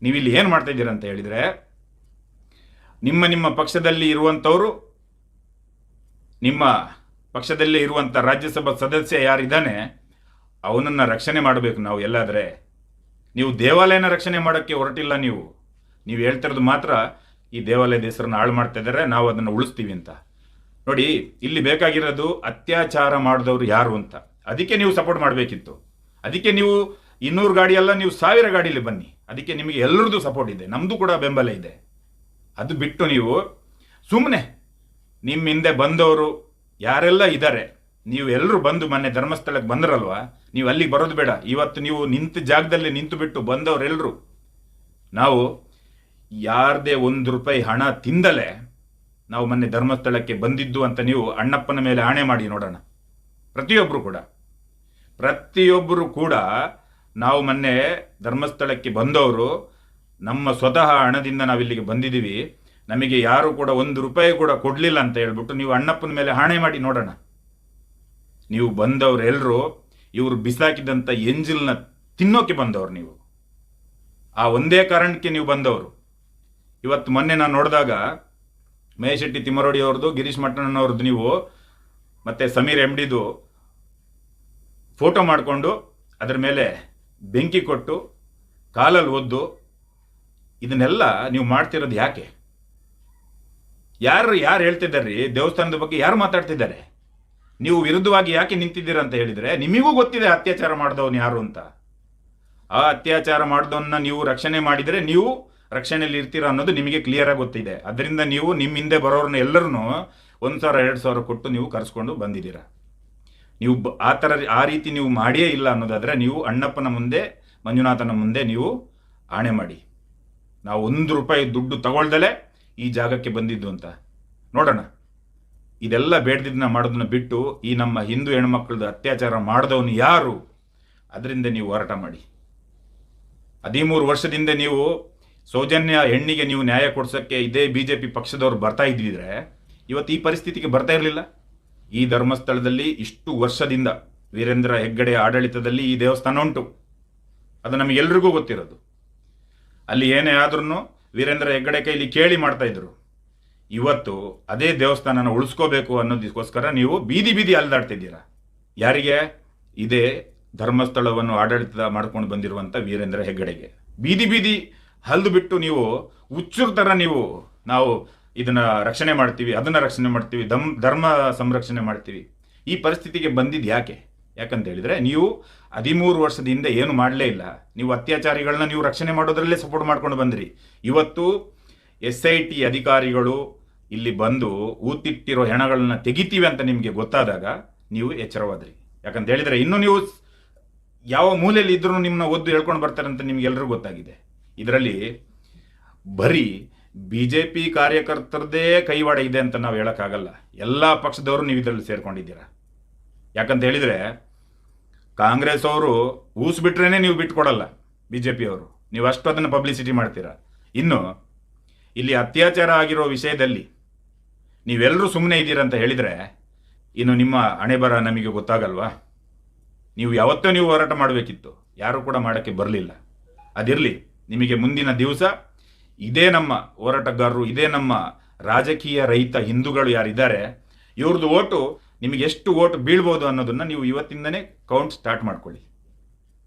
ನೀವು ಇಲ್ಲಿ ಏನು ಮಾಡ್ತಾ ಇದ್ದೀರಾ ಅಂತ ಹೇಳಿದರೆ, ನಿಮ್ಮ ನಿಮ್ಮ ಪಕ್ಷದಲ್ಲಿ ಇರುವಂಥವರು, ನಿಮ್ಮ ಪಕ್ಷದಲ್ಲಿ ಇರುವಂಥ ರಾಜ್ಯಸಭಾ ಸದಸ್ಯ ಯಾರಿದ್ದಾನೆ, ಅವನನ್ನು ರಕ್ಷಣೆ ಮಾಡಬೇಕು ನಾವು ಎಲ್ಲಾದರೆ. ನೀವು ದೇವಾಲಯನ ರಕ್ಷಣೆ ಮಾಡೋಕ್ಕೆ ಹೊರಟಿಲ್ಲ ನೀವು. ನೀವು ಹೇಳ್ತಿರೋದು ಮಾತ್ರ, ಈ ದೇವಾಲಯದ ಹೆಸರನ್ನು ಹಾಳು ಮಾಡ್ತಾ ಇದ್ದಾರೆ, ನಾವು ಅದನ್ನು ಉಳಿಸ್ತೀವಿ ಅಂತ. ನೋಡಿ, ಇಲ್ಲಿ ಬೇಕಾಗಿರೋದು ಅತ್ಯಾಚಾರ ಮಾಡಿದವರು ಯಾರು ಅಂತ. ಅದಕ್ಕೆ ನೀವು ಸಪೋರ್ಟ್ ಮಾಡಬೇಕಿತ್ತು. ಅದಕ್ಕೆ ನೀವು ಇನ್ನೂರು ಗಾಡಿ ಅಲ್ಲ, ನೀವು ಸಾವಿರ ಗಾಡಿಯಲ್ಲಿ ಬನ್ನಿ. ಅದಕ್ಕೆ ನಿಮಗೆ ಎಲ್ಲರದ್ದು ಸಪೋರ್ಟ್ ಇದೆ. ನಮ್ಮದು ಕೂಡ ಬೆಂಬಲ ಇದೆ. ಅದು ಬಿಟ್ಟು ನೀವು ಸುಮ್ಮನೆ ನಿಮ್ಮ ಹಿಂದೆ ಬಂದವರು ಯಾರೆಲ್ಲ ಇದ್ದಾರೆ, ನೀವು ಎಲ್ಲರೂ ಬಂದು ಮೊನ್ನೆ ಧರ್ಮಸ್ಥಳಕ್ಕೆ ಬಂದ್ರಲ್ವಾ? ನೀವು ಅಲ್ಲಿಗೆ ಬರೋದು ಬೇಡ. ಇವತ್ತು ನೀವು ನಿಂತ ಜಾಗದಲ್ಲಿ ನಿಂತು ಬಿಟ್ಟು ಬಂದವರೆಲ್ಲರೂ ನಾವು ಯಾರದೇ ಒಂದು ರೂಪಾಯಿ ಹಣ ತಿಂದಲೇ ನಾವು ಮೊನ್ನೆ ಧರ್ಮಸ್ಥಳಕ್ಕೆ ಬಂದಿದ್ದು ಅಂತ ನೀವು ಅಣ್ಣಪ್ಪನ ಮೇಲೆ ಆಣೆ ಮಾಡಿ ನೋಡೋಣ. ಪ್ರತಿಯೊಬ್ಬರು ಕೂಡ. ಪ್ರತಿಯೊಬ್ಬರು ಕೂಡ ನಾವು ಮೊನ್ನೆ ಧರ್ಮಸ್ಥಳಕ್ಕೆ ಬಂದವರು, ನಮ್ಮ ಸ್ವತಃ ಹಣದಿಂದ ನಾವಿಲ್ಲಿಗೆ ಬಂದಿದ್ದೀವಿ. ನಮಗೆ ಯಾರು ಕೂಡ ಒಂದು ರೂಪಾಯಿ ಕೂಡ ಕೊಡಲಿಲ್ಲ ಅಂತ ಹೇಳ್ಬಿಟ್ಟು ನೀವು ಅಣ್ಣಪ್ಪನ ಮೇಲೆ ಹಾಣೆ ಮಾಡಿ ನೋಡೋಣ. ನೀವು ಬಂದವರೆಲ್ಲರೂ ಇವರು ಬಿಸಾಕಿದಂಥ ಎಂಜಿಲ್ನ ತಿನ್ನೋಕೆ ಬಂದವರು ನೀವು. ಆ ಒಂದೇ ಕಾರಣಕ್ಕೆ ನೀವು ಬಂದವರು. ಇವತ್ತು ಮೊನ್ನೆ ನಾನು ನೋಡಿದಾಗ ಮಹೇಶ್ ಶೆಟ್ಟಿ ತಿಮ್ಮರೋಡಿ ಅವ್ರದ್ದು, ಗಿರೀಶ್ ಮಟ್ಟಣ್ಣನವ್ರದ್ದು ನೀವು, ಮತ್ತೆ ಸಮೀರ್ ಎಂ ಡಿದು ಫೋಟೋ ಮಾಡಿಕೊಂಡು ಅದರ ಮೇಲೆ ಬೆಂಕಿ ಕೊಟ್ಟು ಕಾಲಲ್ಲಿ ಒದ್ದು, ಇದನ್ನೆಲ್ಲ ನೀವು ಮಾಡ್ತಿರೋದು ಯಾಕೆ? ಯಾರು ಯಾರು ಹೇಳ್ತಿದ್ದಾರೆ ದೇವಸ್ಥಾನದ ಬಗ್ಗೆ ಯಾರು ಮಾತಾಡ್ತಿದ್ದಾರೆ? ನೀವು ವಿರುದ್ಧವಾಗಿ ಯಾಕೆ ನಿಂತಿದ್ದೀರ ಅಂತ ಹೇಳಿದರೆ, ನಿಮಗೂ ಗೊತ್ತಿದೆ ಅತ್ಯಾಚಾರ ಮಾಡಿದವನು ಯಾರು ಅಂತ. ಆ ಅತ್ಯಾಚಾರ ಮಾಡಿದವನ್ನ ನೀವು ರಕ್ಷಣೆ ಮಾಡಿದರೆ ನೀವು ರಕ್ಷಣೆಯಲ್ಲಿ ಇರ್ತೀರಾ ಅನ್ನೋದು ನಿಮಗೆ ಕ್ಲಿಯರ್ ಆಗಿ ಗೊತ್ತಿದೆ ಅದರಿಂದ ನೀವು ನಿಮ್ಮ ಹಿಂದೆ ಬರೋರನ್ನ ಎಲ್ಲರನ್ನೂ ಒಂದು ಸಾವಿರ, ಎರಡು ಸಾವಿರ ಕೊಟ್ಟು ನೀವು ಕರೆಸ್ಕೊಂಡು ಬಂದಿದ್ದೀರಾ. ನೀವು ಆ ಥರ ಆ ರೀತಿ ನೀವು ಮಾಡಿಯೇ ಇಲ್ಲ ಅನ್ನೋದಾದರೆ ನೀವು ಅಣ್ಣಪ್ಪನ ಮುಂದೆ, ಮಂಜುನಾಥನ ಮುಂದೆ ನೀವು ಆಣೆ ಮಾಡಿ. ನಾವು ಒಂದು ರೂಪಾಯಿ ದುಡ್ಡು ತಗೊಳ್ದಲೇ ಈ ಜಾಗಕ್ಕೆ ಬಂದಿದ್ದು ಅಂತ. ನೋಡೋಣ. ಇದೆಲ್ಲ ಬೇಡದಿದ್ದನ್ನ ಮಾಡೋದನ್ನ ಬಿಟ್ಟು ಈ ನಮ್ಮ ಹಿಂದೂ ಹೆಣ್ಮಕ್ಳದ್ದು ಅತ್ಯಾಚಾರ ಮಾಡಿದವನು ಯಾರು? ಅದರಿಂದ ನೀವು ಹೋರಾಟ ಮಾಡಿ. ಹದಿಮೂರು ವರ್ಷದಿಂದ ನೀವು ಸೌಜನ್ಯ ಹೆಣ್ಣಿಗೆ ನೀವು ನ್ಯಾಯ ಕೊಡ್ಸೋಕ್ಕೆ ಇದೇ ಬಿ ಜೆ ಪಿ ಪಕ್ಷದವ್ರು ಬರ್ತಾ ಇದ್ದಿದ್ರೆ ಇವತ್ತು ಈ ಪರಿಸ್ಥಿತಿಗೆ ಬರ್ತಾ ಇರಲಿಲ್ಲ. ಈ ಧರ್ಮಸ್ಥಳದಲ್ಲಿ ಇಷ್ಟು ವರ್ಷದಿಂದ ವೀರೇಂದ್ರ ಹೆಗ್ಗಡೆ ಆಡಳಿತದಲ್ಲಿ ಈ ದೇವಸ್ಥಾನ ಉಂಟು. ಅದು ನಮಗೆಲ್ರಿಗೂ ಗೊತ್ತಿರೋದು. ಅಲ್ಲಿ ಏನೇ ಆದ್ರೂ ವೀರೇಂದ್ರ ಹೆಗ್ಗಡೆ ಕೈಲಿ ಕೇಳಿ ಮಾಡ್ತಾ ಇದ್ರು. ಇವತ್ತು ಅದೇ ದೇವಸ್ಥಾನನ ಉಳಿಸ್ಕೋಬೇಕು ಅನ್ನೋದಕ್ಕೋಸ್ಕರ ನೀವು ಬೀದಿ ಬೀದಿ ಅಲ್ದಾಡ್ತಿದ್ದೀರಾ? ಯಾರಿಗೆ? ಇದೇ ಧರ್ಮಸ್ಥಳವನ್ನು ಆಡಳಿತ ಮಾಡ್ಕೊಂಡು ಬಂದಿರುವಂಥ ವೀರೇಂದ್ರ ಹೆಗ್ಗಡೆಗೆ. ಬೀದಿ ಬೀದಿ ಹಲ್ದು ಬಿಟ್ಟು ನೀವು ಹುಚ್ಚುರ್ ಥರ ನೀವು ನಾವು ಇದನ್ನ ರಕ್ಷಣೆ ಮಾಡ್ತೀವಿ, ಅದನ್ನ ರಕ್ಷಣೆ ಮಾಡ್ತೀವಿ ಧರ್ಮ ಸಂರಕ್ಷಣೆ ಮಾಡ್ತೀವಿ. ಈ ಪರಿಸ್ಥಿತಿಗೆ ಬಂದಿದ್ದು ಯಾಕೆ? ಯಾಕಂತ ಹೇಳಿದ್ರೆ ನೀವು ಹದಿಮೂರು ವರ್ಷದ ಹಿಂದೆ ಏನು ಮಾಡಲೇ ಇಲ್ಲ. ನೀವು ಅತ್ಯಾಚಾರಿಗಳನ್ನ ನೀವು ರಕ್ಷಣೆ ಮಾಡೋದ್ರಲ್ಲೇ ಸಪೋರ್ಟ್ ಮಾಡ್ಕೊಂಡು ಬಂದ್ರಿ. ಇವತ್ತು ಎಸ್ ಐ ಟಿ ಅಧಿಕಾರಿಗಳು ಇಲ್ಲಿ ಬಂದು ಊತಿಟ್ಟಿರೋ ಹೆಣಗಳನ್ನ ತೆಗಿತೀವಿ ಅಂತ ನಿಮಗೆ ಗೊತ್ತಾದಾಗ ನೀವು ಎಚ್ಚರವಾದ್ರಿ. ಯಾಕಂತ ಹೇಳಿದ್ರೆ ಇನ್ನು ನೀವು ಯಾವ ಮೂಲೆಯಲ್ಲಿ ಇದ್ರೂ ನಿಮ್ಮನ್ನ ಒದ್ದು ಹೇಳ್ಕೊಂಡು ಬರ್ತಾರೆ ಅಂತ ನಿಮ್ಗೆಲ್ಲರೂ ಗೊತ್ತಾಗಿದೆ. ಇದರಲ್ಲಿ ಬರೀ ಬಿ ಜೆ ಪಿ ಕಾರ್ಯಕರ್ತರದೇ ಕೈವಾಡ ಇದೆ ಅಂತ ನಾವು ಹೇಳೋಕ್ಕಾಗಲ್ಲ. ಎಲ್ಲ ಪಕ್ಷದವರು ನೀವು ಇದರಲ್ಲಿ ಸೇರ್ಕೊಂಡಿದ್ದೀರಾ. ಯಾಕಂತ ಹೇಳಿದರೆ ಕಾಂಗ್ರೆಸ್ ಅವರು ಊಸ್ ಬಿಟ್ರೇ ನೀವು ಬಿಟ್ಕೊಡಲ್ಲ ಬಿ ಜೆ ಪಿಯವರು ನೀವು ಅಷ್ಟು ಅದನ್ನು ಪಬ್ಲಿಸಿಟಿ ಮಾಡ್ತೀರಾ. ಇನ್ನು ಇಲ್ಲಿ ಅತ್ಯಾಚಾರ ಆಗಿರೋ ವಿಷಯದಲ್ಲಿ ನೀವೆಲ್ಲರೂ ಸುಮ್ಮನೆ ಇದ್ದೀರಾ ಅಂತ ಹೇಳಿದರೆ ಇನ್ನು ನಿಮ್ಮ ಹಣೆ ಬರ ನಮಗೆ ಗೊತ್ತಾಗಲ್ವಾ? ನೀವು ಯಾವತ್ತೂ ನೀವು ಹೋರಾಟ ಮಾಡಬೇಕಿತ್ತು. ಯಾರೂ ಕೂಡ ಮಾಡೋಕ್ಕೆ ಬರಲಿಲ್ಲ. ಅದಿರಲಿ ನಿಮಗೆ ಮುಂದಿನ ದಿವಸ ಇದೇ ನಮ್ಮ ಹೋರಾಟಗಾರರು, ಇದೇ ನಮ್ಮ ರಾಜಕೀಯ ರೈತ ಹಿಂದೂಗಳು ಯಾರಿದ್ದಾರೆ, ಇವ್ರದ್ದು ಓಟು ನಿಮಗೆ ಎಷ್ಟು ಓಟು ಬೀಳ್ಬೋದು ಅನ್ನೋದನ್ನು ನೀವು ಇವತ್ತಿಂದನೇ ಕೌಂಟ್ ಸ್ಟಾರ್ಟ್ ಮಾಡ್ಕೊಳ್ಳಿ.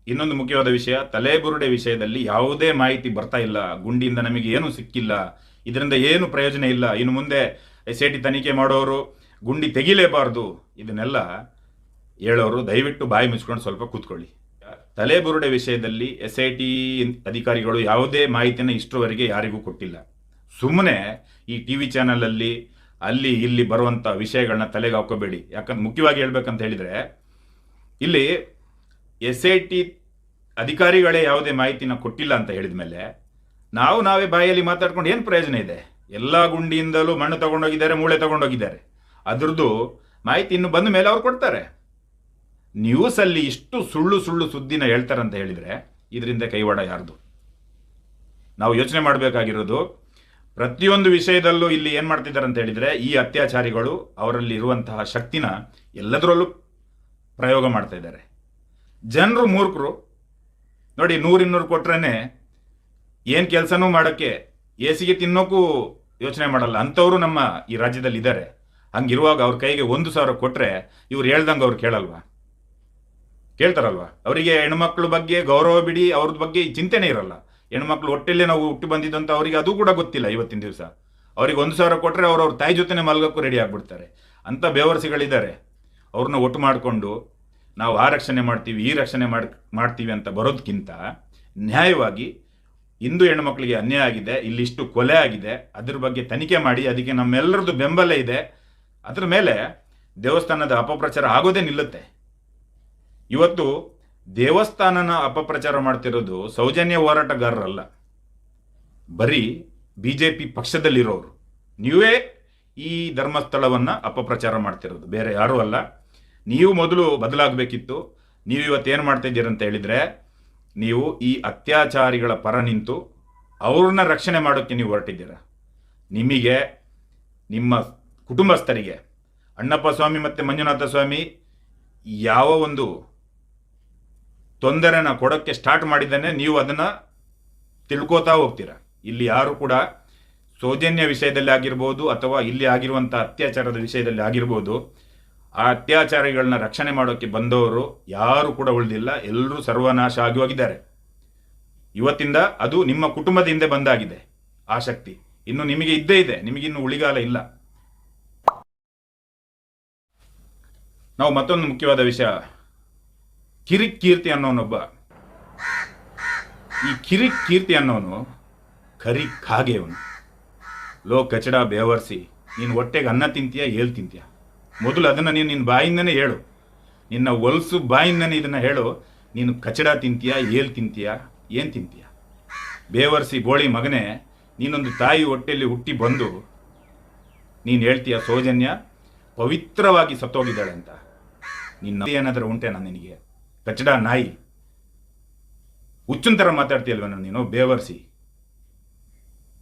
ಇನ್ನೊಂದು ಮುಖ್ಯವಾದ ವಿಷಯ, ತಲೆಬುರುಡೆ ವಿಷಯದಲ್ಲಿ ಯಾವುದೇ ಮಾಹಿತಿ ಬರ್ತಾ ಇಲ್ಲ, ಗುಂಡಿಯಿಂದ ನಮಗೆ ಏನು ಸಿಕ್ಕಿಲ್ಲ, ಇದರಿಂದ ಏನು ಪ್ರಯೋಜನ ಇಲ್ಲ, ಇನ್ನು ಮುಂದೆ ಎಸ್ ಐ ಟಿ ತನಿಖೆ ಮಾಡೋರು, ಗುಂಡಿ ತೆಗಿಲೇಬಾರ್ದು, ಇದನ್ನೆಲ್ಲ ಹೇಳೋರು ದಯವಿಟ್ಟು ಬಾಯಿ ಮುಚ್ಕೊಂಡು ಸ್ವಲ್ಪ ಕೂತ್ಕೊಳ್ಳಿ. ತಲೆಬುರುಡೆ ವಿಷಯದಲ್ಲಿ ಎಸ್ ಐ ಟಿ ಅಧಿಕಾರಿಗಳು ಯಾವುದೇ ಮಾಹಿತಿಯನ್ನು ಇಷ್ಟರವರೆಗೆ ಯಾರಿಗೂ ಕೊಟ್ಟಿಲ್ಲ. ಸುಮ್ಮನೆ ಈ ಟಿ ವಿ ಚಾನಲಲ್ಲಿ, ಅಲ್ಲಿ, ಇಲ್ಲಿ ಬರುವಂಥ ವಿಷಯಗಳನ್ನ ತಲೆಗೆ ಹಾಕೋಬೇಡಿ. ಯಾಕಂದ್ರೆ ಮುಖ್ಯವಾಗಿ ಹೇಳ್ಬೇಕಂತ ಹೇಳಿದರೆ, ಇಲ್ಲಿ ಎಸ್ ಐ ಟಿ ಅಧಿಕಾರಿಗಳೇ ಯಾವುದೇ ಮಾಹಿತಿನ ಕೊಟ್ಟಿಲ್ಲ ಅಂತ ಹೇಳಿದ ಮೇಲೆ ನಾವು ನಾವೇ ಬಾಯಲ್ಲಿ ಮಾತಾಡ್ಕೊಂಡು ಏನು ಪ್ರಯೋಜನ ಇದೆ? ಎಲ್ಲ ಗುಂಡಿಯಿಂದಲೂ ಮಣ್ಣು ತಗೊಂಡೋಗಿದ್ದಾರೆ, ಮೂಳೆ ತಗೊಂಡೋಗಿದ್ದಾರೆ. ಅದ್ರದ್ದು ಮಾಹಿತಿ ಇನ್ನು ಬಂದ ಮೇಲೆ ಅವ್ರು ಕೊಡ್ತಾರೆ. ನ್ಯೂಸಲ್ಲಿ ಇಷ್ಟು ಸುಳ್ಳು ಸುಳ್ಳು ಸುದ್ದಿನ ಹೇಳ್ತಾರೆ ಅಂತ ಹೇಳಿದರೆ ಇದರಿಂದ ಕೈವಾಡ ಯಾರ್ದು? ನಾವು ಯೋಚನೆ ಮಾಡಬೇಕಾಗಿರೋದು, ಪ್ರತಿಯೊಂದು ವಿಷಯದಲ್ಲೂ ಇಲ್ಲಿ ಏನು ಮಾಡ್ತಿದ್ದಾರೆ ಅಂತ ಹೇಳಿದರೆ ಈ ಅತ್ಯಾಚಾರಿಗಳು ಅವರಲ್ಲಿ ಇರುವಂತಹ ಶಕ್ತಿನ ಎಲ್ಲದರಲ್ಲೂ ಪ್ರಯೋಗ ಮಾಡ್ತಾ ಇದ್ದಾರೆ. ಜನರು ಮೂರ್ಖರು, ನೋಡಿ ನೂರಿನ್ನೂರು ಕೊಟ್ರೇ ಏನು ಕೆಲಸನೂ ಮಾಡೋಕ್ಕೆ ಏಸಿಗೆ ತಿನ್ನೋಕ್ಕೂ ಯೋಚನೆ ಮಾಡಲ್ಲ. ಅಂಥವರು ನಮ್ಮ ಈ ರಾಜ್ಯದಲ್ಲಿ ಇದ್ದಾರೆ ಹಂಗಿರುವಾಗ ಅವ್ರ ಕೈಗೆ ಒಂದು ಸಾವಿರ ಕೊಟ್ಟರೆ ಇವ್ರು ಹೇಳ್ದಂಗೆ ಅವ್ರು ಕೇಳಲ್ವಾ? ಕೇಳ್ತಾರಲ್ವಾ? ಅವರಿಗೆ ಹೆಣ್ಮಕ್ಳ ಬಗ್ಗೆ ಗೌರವ ಬಿಡಿ ಅವ್ರದ್ ಬಗ್ಗೆ ಚಿಂತೆನೇ ಇರಲ್ಲ. ಹೆಣ್ಮಕ್ಳು ಹೊಟ್ಟೆಲ್ಲೇ ನಾವು ಹುಟ್ಟಿ ಬಂದಿದ್ದಂತ ಅವರಿಗೆ ಅದು ಕೂಡ ಗೊತ್ತಿಲ್ಲ ಇವತ್ತಿನ ದಿವಸ. ಅವ್ರಿಗೆ ಒಂದು ಸಾವಿರ ಕೊಟ್ಟರೆ ಅವ್ರು ಅವ್ರ ತಾಯಿ ಜೊತೆನೆ ಮಲ್ಗಕ್ಕೂ ರೆಡಿ ಆಗಿಬಿಡ್ತಾರೆ. ಅಂಥ ಬೇವರ್ಸಿಗಳಿದ್ದಾರೆ. ಅವ್ರನ್ನ ಒಟ್ಟು ಮಾಡಿಕೊಂಡು ನಾವು ಆ ರಕ್ಷಣೆ ಮಾಡ್ತೀವಿ, ಈ ರಕ್ಷಣೆ ಮಾಡ್, ಮಾಡ್ತೀವಿ ಅಂತ ಬರೋದಕ್ಕಿಂತ ನ್ಯಾಯವಾಗಿ ಇಂದು ಹೆಣ್ಮಕ್ಳಿಗೆ ಅನ್ಯಾಯ ಆಗಿದೆ, ಇಲ್ಲಿಷ್ಟು ಕೊಲೆ ಆಗಿದೆ, ಅದ್ರ ಬಗ್ಗೆ ತನಿಖೆ ಮಾಡಿ, ಅದಕ್ಕೆ ನಮ್ಮೆಲ್ಲರದ್ದು ಬೆಂಬಲ ಇದೆ. ಅದ್ರ ಮೇಲೆ ದೇವಸ್ಥಾನದ ಅಪಪ್ರಚಾರ ಆಗೋದೇ ನಿಲ್ಲುತ್ತೆ. ಇವತ್ತು ದೇವಸ್ಥಾನನ ಅಪಪ್ರಚಾರ ಮಾಡ್ತಿರೋದು ಸೌಜನ್ಯ ಹೋರಾಟಗಾರರಲ್ಲ. ಬರೀ ಬಿ ಜೆ ಪಿ ಪಕ್ಷದಲ್ಲಿರೋರು. ನೀವೇ ಈ ಧರ್ಮಸ್ಥಳವನ್ನು ಅಪಪ್ರಚಾರ ಮಾಡ್ತಿರೋದು. ಬೇರೆ ಯಾರೂ ಅಲ್ಲ. ನೀವು ಮೊದಲು ಬದಲಾಗಬೇಕಿತ್ತು. ನೀವು ಇವತ್ತು ಏನು ಮಾಡ್ತಾ ಅಂತ ಹೇಳಿದರೆ, ನೀವು ಈ ಅತ್ಯಾಚಾರಿಗಳ ಪರ ನಿಂತು ಅವ್ರನ್ನ ರಕ್ಷಣೆ ಮಾಡೋಕ್ಕೆ ನೀವು ಹೊರಟಿದ್ದೀರ? ನಿಮಗೆ, ನಿಮ್ಮ ಕುಟುಂಬಸ್ಥರಿಗೆ, ಅಣ್ಣಪ್ಪ ಸ್ವಾಮಿ ಮತ್ತು ಮಂಜುನಾಥ ಸ್ವಾಮಿ, ಯಾವ ಒಂದು ತೊಂದರೆನ ಕೊಡೋಕ್ಕೆ ಸ್ಟಾರ್ಟ್ ಮಾಡಿದ್ದೇನೆ, ನೀವು ಅದನ್ನು ತಿಳ್ಕೋತಾ ಹೋಗ್ತೀರಾ? ಇಲ್ಲಿ ಯಾರು ಕೂಡ ಸೌಜನ್ಯ ವಿಷಯದಲ್ಲಿ ಆಗಿರ್ಬೋದು ಅಥವಾ ಇಲ್ಲಿ ಆಗಿರುವಂಥ ಅತ್ಯಾಚಾರದ ವಿಷಯದಲ್ಲಿ ಆಗಿರ್ಬೋದು, ಆ ಅತ್ಯಾಚಾರಿಗಳನ್ನ ರಕ್ಷಣೆ ಮಾಡೋಕ್ಕೆ ಬಂದವರು ಯಾರು ಕೂಡ ಉಳಿದಿಲ್ಲ ಎಲ್ಲರೂ ಸರ್ವನಾಶ ಆಗಿ ಹೋಗಿದ್ದಾರೆ. ಇವತ್ತಿಂದ ಅದು ನಿಮ್ಮ ಕುಟುಂಬದ ಹಿಂದೆ ಬಂದಾಗಿದೆ, ಆ ಶಕ್ತಿ. ಇನ್ನು ನಿಮಗೆ ಇದ್ದೇ ಇದೆ, ನಿಮಗಿನ್ನು ಉಳಿಗಾಲ ಇಲ್ಲ. ನಾವು ಮತ್ತೊಂದು ಮುಖ್ಯವಾದ ವಿಷಯ ಕಿರಿಕ್ ಕೀರ್ತಿ ಅನ್ನೋನೊಬ್ಬ. ಈ ಕಿರಿಕ್ ಕೀರ್ತಿ ಅನ್ನೋನು ಕರಿ ಕಾಗೆ ಅವನು. ಲೋ ಕಚಡ ಬೇವರ್ಸಿ, ನೀನು ಹೊಟ್ಟೆಗೆ ಅನ್ನ ತಿಂತೀಯ, ಏಲ್ ತಿಂತೀಯ? ಮೊದಲು ಅದನ್ನು ನೀನು ನಿನ್ನ ಬಾಯಿಂದನೇ ಹೇಳು. ನಿನ್ನ ಹೊಲಸು ಬಾಯಿಂದನೇ ಇದನ್ನು ಹೇಳು. ನೀನು ಕಚಡ ತಿಂತೀಯ, ಏಲ್ ತಿಂತೀಯ, ಏನು ತಿಂತೀಯ? ಬೇವರ್ಸಿ ಬೋಳಿ ಮಗನೇ, ನೀನೊಂದು ತಾಯಿ ಹೊಟ್ಟೆಯಲ್ಲಿ ಹುಟ್ಟಿ ಬಂದು ನೀನು ಹೇಳ್ತೀಯ ಸೌಜನ್ಯ, ಪವಿತ್ರವಾಗಿ ಸತ್ತೋಗಿದ್ದಾಳೆ ಅಂತ. ನಿನ್ನ ಏನಾದರೂ ಉಂಟೇನಾ ನಿನಗೆ? ಕಚಡ ನಾಯಿ ಹುಚ್ಚಿನ ಥರ ಮಾತಾಡ್ತೀಯಲ್ವ ನೀನು? ಬೇವರ್ಸಿ.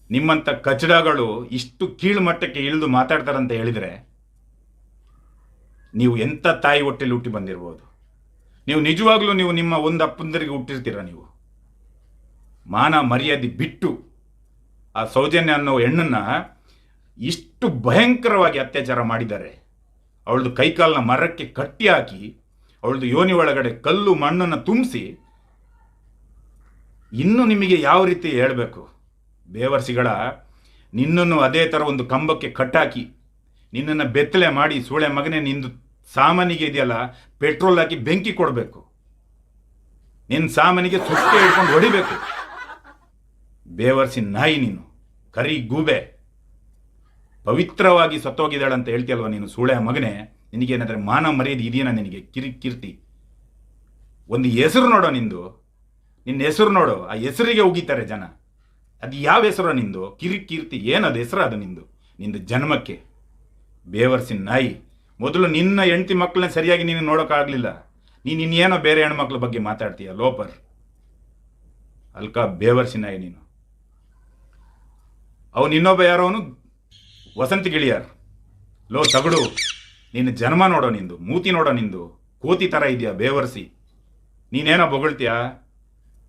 ನಿಮ್ಮಂಥ ಕಚಡಗಳು ಇಷ್ಟು ಕೀಳು ಮಟ್ಟಕ್ಕೆ ಇಳಿದು ಮಾತಾಡ್ತಾರಂತ ಹೇಳಿದರೆ ನೀವು ಎಂಥ ತಾಯಿ ಹೊಟ್ಟೆಲಿ ಹುಟ್ಟಿ ಬಂದಿರ್ಬೋದು? ನೀವು ನಿಜವಾಗ್ಲೂ ನೀವು ನಿಮ್ಮ ಒಂದು ಅಪ್ಪಂದರಿಗೆ ಹುಟ್ಟಿರ್ತೀರ ನೀವು? ಮಾನ ಮರ್ಯಾದೆ ಬಿಟ್ಟು ಆ ಸೌಜನ್ಯ ಅನ್ನೋ ಹೆಣ್ಣನ್ನು ಇಷ್ಟು ಭಯಂಕರವಾಗಿ ಅತ್ಯಾಚಾರ ಮಾಡಿದ್ದಾರೆ. ಅವಳದು ಕೈಕಾಲನ್ನ ಮರಕ್ಕೆ ಕಟ್ಟಿ ಹಾಕಿ ಅವಳದು ಯೋನಿ ಒಳಗಡೆ ಕಲ್ಲು ಮಣ್ಣನ್ನು ತುಂಬಿಸಿ ಇನ್ನು ನಿಮಗೆ ಯಾವ ರೀತಿ ಹೇಳಬೇಕು? ಬೇವರ್ಸಿಗಳ ನಿನ್ನನ್ನು ಅದೇ ಥರ ಒಂದು ಕಂಬಕ್ಕೆ ಕಟ್ಟಾಕಿ, ನಿನ್ನನ್ನು ಬೆತ್ತಲೆ ಮಾಡಿ ಸೂಳೆ ಮಗನೇ ನಿಂದು ಸಾಮಾನಿಗೆ ಇದೆಯಲ್ಲ, ಪೆಟ್ರೋಲ್ ಹಾಕಿ ಬೆಂಕಿ ಕೊಡಬೇಕು. ನಿನ್ನ ಸಾಮಾನಿಗೆ ಸುಕ್ಕೆ ಹಿಡ್ಕೊಂಡು ಹೊಡಿಬೇಕು. ಬೇವರ್ಸಿ ನಾಯಿ ನೀನು, ಕರಿ ಗೂಬೆ. ಪವಿತ್ರವಾಗಿ ಸತ್ತೋಗಿದ್ದಾಳಂತ ಹೇಳ್ತೀಯಲ್ವ ನೀನು ಸೂಳೆ ಮಗನೇ? ನಿನಗೇನಾದ್ರೆ ಮಾನ ಮರ್ಯಾದೆ ಇದೆಯಾ ನಿನಗೆ? ಕಿರಿ, ಕೀರ್ತಿ. ಒಂದು ಹೆಸರು ನೋಡೋ ನಿಂದು. ನಿನ್ನ ಹೆಸರು ನೋಡು. ಆ ಹೆಸರಿಗೆ ಉಗಿತಾರೆ ಜನ. ಅದು ಯಾವ ಹೆಸರು ನಿಂದು? ಕಿರಿ, ಕೀರ್ತಿ. ಏನದು ಹೆಸರು ಅದು ನಿಂದು? ನಿಂದು ಜನ್ಮಕ್ಕೆ. ಬೇವರ್ಸಿನ ನಾಯಿ. ಮೊದಲು ನಿನ್ನ ಹೆಂಡತಿ ಮಕ್ಕಳನ್ನ ಸರಿಯಾಗಿ ನೀನು ನೋಡೋಕ್ಕಾಗಲಿಲ್ಲ ನೀನು ಇನ್ನೇನೋ ಬೇರೆ ಹೆಣ್ಮಕ್ಳ ಬಗ್ಗೆ ಮಾತಾಡ್ತೀಯ? ಲೋಪರ್. ಅಲ್ಕ ಬೇವರ್ಸಿ ನಾಯಿ ನೀನು. ಅವನು ಇನ್ನೊಬ್ಬ ಯಾರೋ? ಅವನು ವಸಂತ ಗಿಳಿಯಾರ್. ಲೋ, ತಗಡು. ನಿನ್ನ ಜನ್ಮ ನೋಡೋ ನಿಂದು, ಮೂತಿ ನೋಡೋ ನಿಂದು, ಕೋತಿ ಥರ ಇದೆಯಾ ಬೇವರ್ಸಿ. ನೀನೇನೋ ಬೊಗಳ್ತೀಯಾ?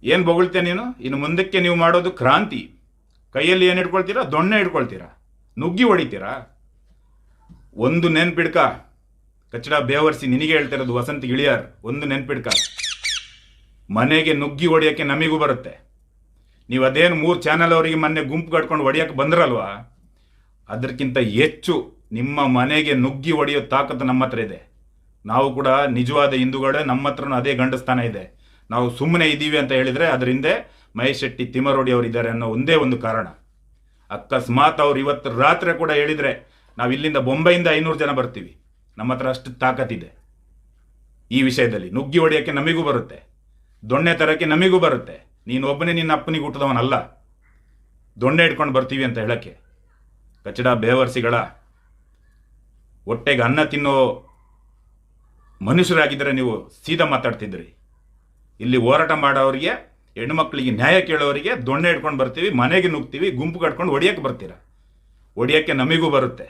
ಏನು ಬೊಗಳ್ತೀಯ ನೀನು? ಇನ್ನು ಮುಂದಕ್ಕೆ ನೀವು ಮಾಡೋದು ಕ್ರಾಂತಿ. ಕೈಯಲ್ಲಿ ಏನು ಇಟ್ಕೊಳ್ತೀರಾ? ದೊಣ್ಣೆ ಇಟ್ಕೊಳ್ತೀರಾ? ನುಗ್ಗಿ ಹೊಡಿತೀರಾ? ಒಂದು ನೆನ್ಪಿಡ್ಕ. ಕಚ್ಚಡ ಬೇವರ್ಸಿ ನಿನಗೆ ಹೇಳ್ತಿರೋದು ವಸಂತ ಗಿಳಿಯಾರ್, ಒಂದು ನೆನ್ಪಿಡ್ಕ. ಮನೆಗೆ ನುಗ್ಗಿ ಹೊಡಿಯೋಕ್ಕೆ ನಮಿಗೂ ಬರುತ್ತೆ. ನೀವು ಅದೇನು ಮೂರು ಚಾನಲ್ ಅವರಿಗೆ ಮೊನ್ನೆ ಗುಂಪು ಕಟ್ಕೊಂಡು ಹೊಡಿಯೋಕೆ ಬಂದ್ರಲ್ವಾ? ಅದಕ್ಕಿಂತ ಹೆಚ್ಚು ನಿಮ್ಮ ಮನೆಗೆ ನುಗ್ಗಿ ಒಡೆಯೋ ತಾಕತ್ತು ನಮ್ಮ ಹತ್ರ ಇದೆ. ನಾವು ಕೂಡ ನಿಜವಾದ ಹಿಂದೂಗಳೇ, ನಮ್ಮ ಹತ್ರನೂ ಅದೇ ಗಂಡಸ್ಥಾನ ಇದೆ. ನಾವು ಸುಮ್ಮನೆ ಇದ್ದೀವಿ ಅಂತ ಹೇಳಿದರೆ ಅದರಿಂದ ಮಹೇಶ್ ಶೆಟ್ಟಿ ತಿಮರೋಡಿ ಅವರು ಇದ್ದಾರೆ ಅನ್ನೋ ಒಂದೇ ಒಂದು ಕಾರಣ. ಅಕಸ್ಮಾತ್ ಅವ್ರು ಇವತ್ತು ರಾತ್ರಿ ಕೂಡ ಹೇಳಿದರೆ ನಾವು ಇಲ್ಲಿಂದ ಬೊಂಬೈಯಿಂದ ಐನೂರು ಜನ ಬರ್ತೀವಿ. ನಮ್ಮ ಹತ್ರ ಅಷ್ಟು ತಾಕತ್ತಿದೆ ಈ ವಿಷಯದಲ್ಲಿ ನುಗ್ಗಿ ಹೊಡೆಯೋಕ್ಕೆ ನಮಿಗೂ ಬರುತ್ತೆ. ದೊಣ್ಣೆ ತರೋಕ್ಕೆ ನಮಿಗೂ ಬರುತ್ತೆ. ನೀನು ಒಬ್ಬನೇ ನಿನ್ನ ಅಪ್ಪನಿಗೆ ಹುಟ್ಟಿದವನಲ್ಲ. ದೊಣ್ಣೆ ಇಟ್ಕೊಂಡು ಬರ್ತೀವಿ ಅಂತ ಹೇಳೋಕ್ಕೆ. ಕಚಡ ಬೇವರ್ಸಿಗಳ ಹೊಟ್ಟೆಗೆ ಅನ್ನ ತಿನ್ನೋ ಮನುಷ್ಯರಾಗಿದ್ದರೆ ನೀವು ಸೀದಾ ಮಾತಾಡ್ತಿದ್ರಿ ಇಲ್ಲಿ ಹೋರಾಟ ಮಾಡೋರಿಗೆ, ಹೆಣ್ಮಕ್ಳಿಗೆ ನ್ಯಾಯ ಕೇಳೋರಿಗೆ ದೊಣ್ಣೆ ಇಟ್ಕೊಂಡು ಬರ್ತೀವಿ, ಮನೆಗೆ ನುಗ್ತೀವಿ ಗುಂಪು ಕಟ್ಕೊಂಡು ಹೊಡಿಯೋಕ್ಕೆ ಬರ್ತೀರ. ಹೊಡಿಯೋಕ್ಕೆ ನಮಿಗೂ ಬರುತ್ತೆ.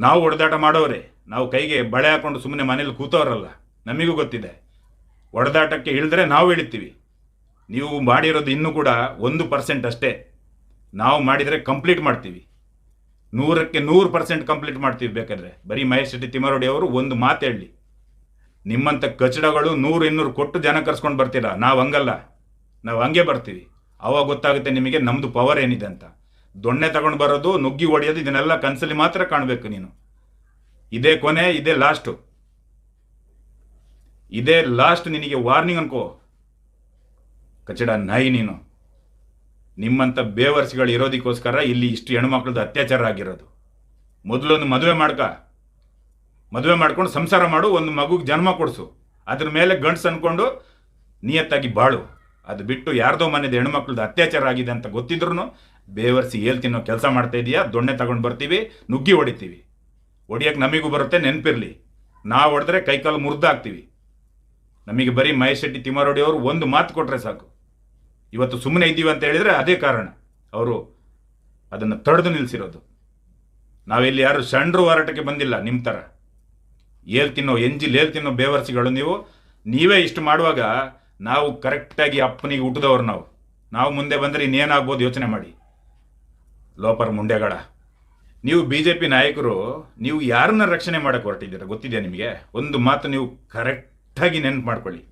ನಾವು ಹೊಡೆದಾಟ ಮಾಡೋರೆ, ನಾವು ಕೈಗೆ ಬಳೆ ಹಾಕೊಂಡು ಸುಮ್ಮನೆ ಮನೇಲಿ ಕೂತವರಲ್ಲ, ನಮಗೂ ಗೊತ್ತಿದೆ. ಹೊಡೆದಾಟಕ್ಕೆ ಇಳಿದ್ರೆ ನಾವು ಇಳಿತೀವಿ. ನೀವು ಮಾಡಿರೋದು ಇನ್ನೂ ಕೂಡ ಒಂದು ಪರ್ಸೆಂಟ್ ಅಷ್ಟೇ. ನಾವು ಮಾಡಿದರೆ ಕಂಪ್ಲೀಟ್ ಮಾಡ್ತೀವಿ. ನೂರಕ್ಕೆ ನೂರು ಪರ್ಸೆಂಟ್ ಕಂಪ್ಲೀಟ್ ಮಾಡ್ತೀವಿ ಬೇಕಾದ್ರೆ. ಬರೀ ಮಹೇಶ್ ಶೆಟ್ಟಿ ತಿಮ್ಮರೋಡಿ ಅವರು ಒಂದು ಮಾತು ಹೇಳಿ. ನಿಮ್ಮಂಥ ಕಚಡಗಳು ನೂರು ಇನ್ನೂರು ಕೊಟ್ಟು ಜನ ಕರ್ಸ್ಕೊಂಡು ಬರ್ತೀರಾ? ನಾವು ಹಂಗಲ್ಲ. ನಾವು ಹಂಗೆ ಬರ್ತೀವಿ. ಅವಾಗ ಗೊತ್ತಾಗುತ್ತೆ ನಿಮಗೆ ನಮ್ಮದು ಪವರ್ ಏನಿದೆ ಅಂತ. ದೊಣ್ಣೆ ತಗೊಂಡು ಬರೋದು, ನುಗ್ಗಿ ಹೊಡೆಯೋದು, ಇದನ್ನೆಲ್ಲ ಕನಸಲ್ಲಿ ಮಾತ್ರ ಕಾಣಬೇಕು ನೀನು. ಇದೇ ಕೊನೆ, ಇದೇ ಲಾಸ್ಟು ಇದೇ ಲಾಸ್ಟ್ ನಿನಗೆ ವಾರ್ನಿಂಗ್ ಅನ್ಕೋ. ಕಚಡ ನಾಯಿ ನೀನು. ನಿಮ್ಮಂಥ ಬೇವರ್ಸಿಗಳು ಇರೋದಕ್ಕೋಸ್ಕರ ಇಲ್ಲಿ ಇಷ್ಟು ಹೆಣ್ಮಕ್ಳದ್ದು ಅತ್ಯಾಚಾರ ಆಗಿರೋದು. ಮೊದಲೊಂದು ಮದುವೆ ಮಾಡ್ಕ. ಮದುವೆ ಮಾಡ್ಕೊಂಡು ಸಂಸಾರ ಮಾಡು, ಒಂದು ಮಗುಗೆ ಜನ್ಮ ಕೊಡಿಸು. ಅದ್ರ ಮೇಲೆ ಗಂಡ್ಸ್ ಅನ್ಕೊಂಡು ನಿಯತ್ತಾಗಿ ಬಾಳು. ಅದು ಬಿಟ್ಟು ಯಾರ್ದೋ ಮನೆದ ಹೆಣ್ಮಕ್ಳದ್ದು ಅತ್ಯಾಚಾರ ಆಗಿದೆ ಅಂತ ಗೊತ್ತಿದ್ರು ಬೇವರ್ಸಿ ಹೇಳಿ ತಿನ್ನೋ ಕೆಲಸ ಮಾಡ್ತಾ ಇದೆಯಾ? ದೊಣ್ಣೆ ತಗೊಂಡು ಬರ್ತೀವಿ, ನುಗ್ಗಿ ಹೊಡಿತೀವಿ. ಹೊಡಿಯೋಕೆ ನಮಗೂ ಬರುತ್ತೆ, ನೆನಪಿರಲಿ. ನಾವು ಹೊಡೆದ್ರೆ ಕೈಕಾಲು ಮುರಿದಾಗ್ತೀವಿ. ನಮಗೆ ಬರೀ ಮಹೇಶ್ ಶೆಟ್ಟಿ ತಿಮ್ಮಾರೋಡಿ ಅವರು ಒಂದು ಮಾತು ಕೊಟ್ಟರೆ ಸಾಕು. ಇವತ್ತು ಸುಮ್ಮನೆ ಇದ್ದೀವಿ ಅಂತ ಹೇಳಿದರೆ ಅದೇ ಕಾರಣ. ಅವರು ಅದನ್ನು ತಡೆದು ನಿಲ್ಲಿಸಿರೋದು. ನಾವಿಲ್ಲಿ ಯಾರು ಸಣ್ಣರು ಹೋರಾಟಕ್ಕೆ ಬಂದಿಲ್ಲ ನಿಮ್ಮ ಥರ ಏಲ್ ತಿನ್ನೋ ಎಂಜಿಲ್, ಏಲ್ ತಿನ್ನೋ ಬೇವರ್ಸಿಗಳು ನೀವು. ನೀವೇ ಇಷ್ಟು ಮಾಡುವಾಗ ನಾವು ಕರೆಕ್ಟಾಗಿ ಅಪ್ಪನಿಗೆ ಹುಟ್ಟಿದವ್ರು ನಾವು. ನಾವು ಮುಂದೆ ಬಂದರೆ ಇನ್ನೇನಾಗ್ಬೋದು ಯೋಚನೆ ಮಾಡಿ. ಲೋಪರ್ ಮುಂಡೆಗಳ ನೀವು ಬಿ ಜೆ ಪಿ ನಾಯಕರು, ನೀವು ಯಾರನ್ನ ರಕ್ಷಣೆ ಮಾಡಕ್ಕೆ ಹೊರಟಿದ್ದೀರಾ ಗೊತ್ತಿದೆಯಾ ನಿಮಗೆ? ಒಂದು ಮಾತು ನೀವು ಕರೆಕ್ಟಾಗಿ ನೆನ್ಪು ಮಾಡ್ಕೊಳ್ಳಿ.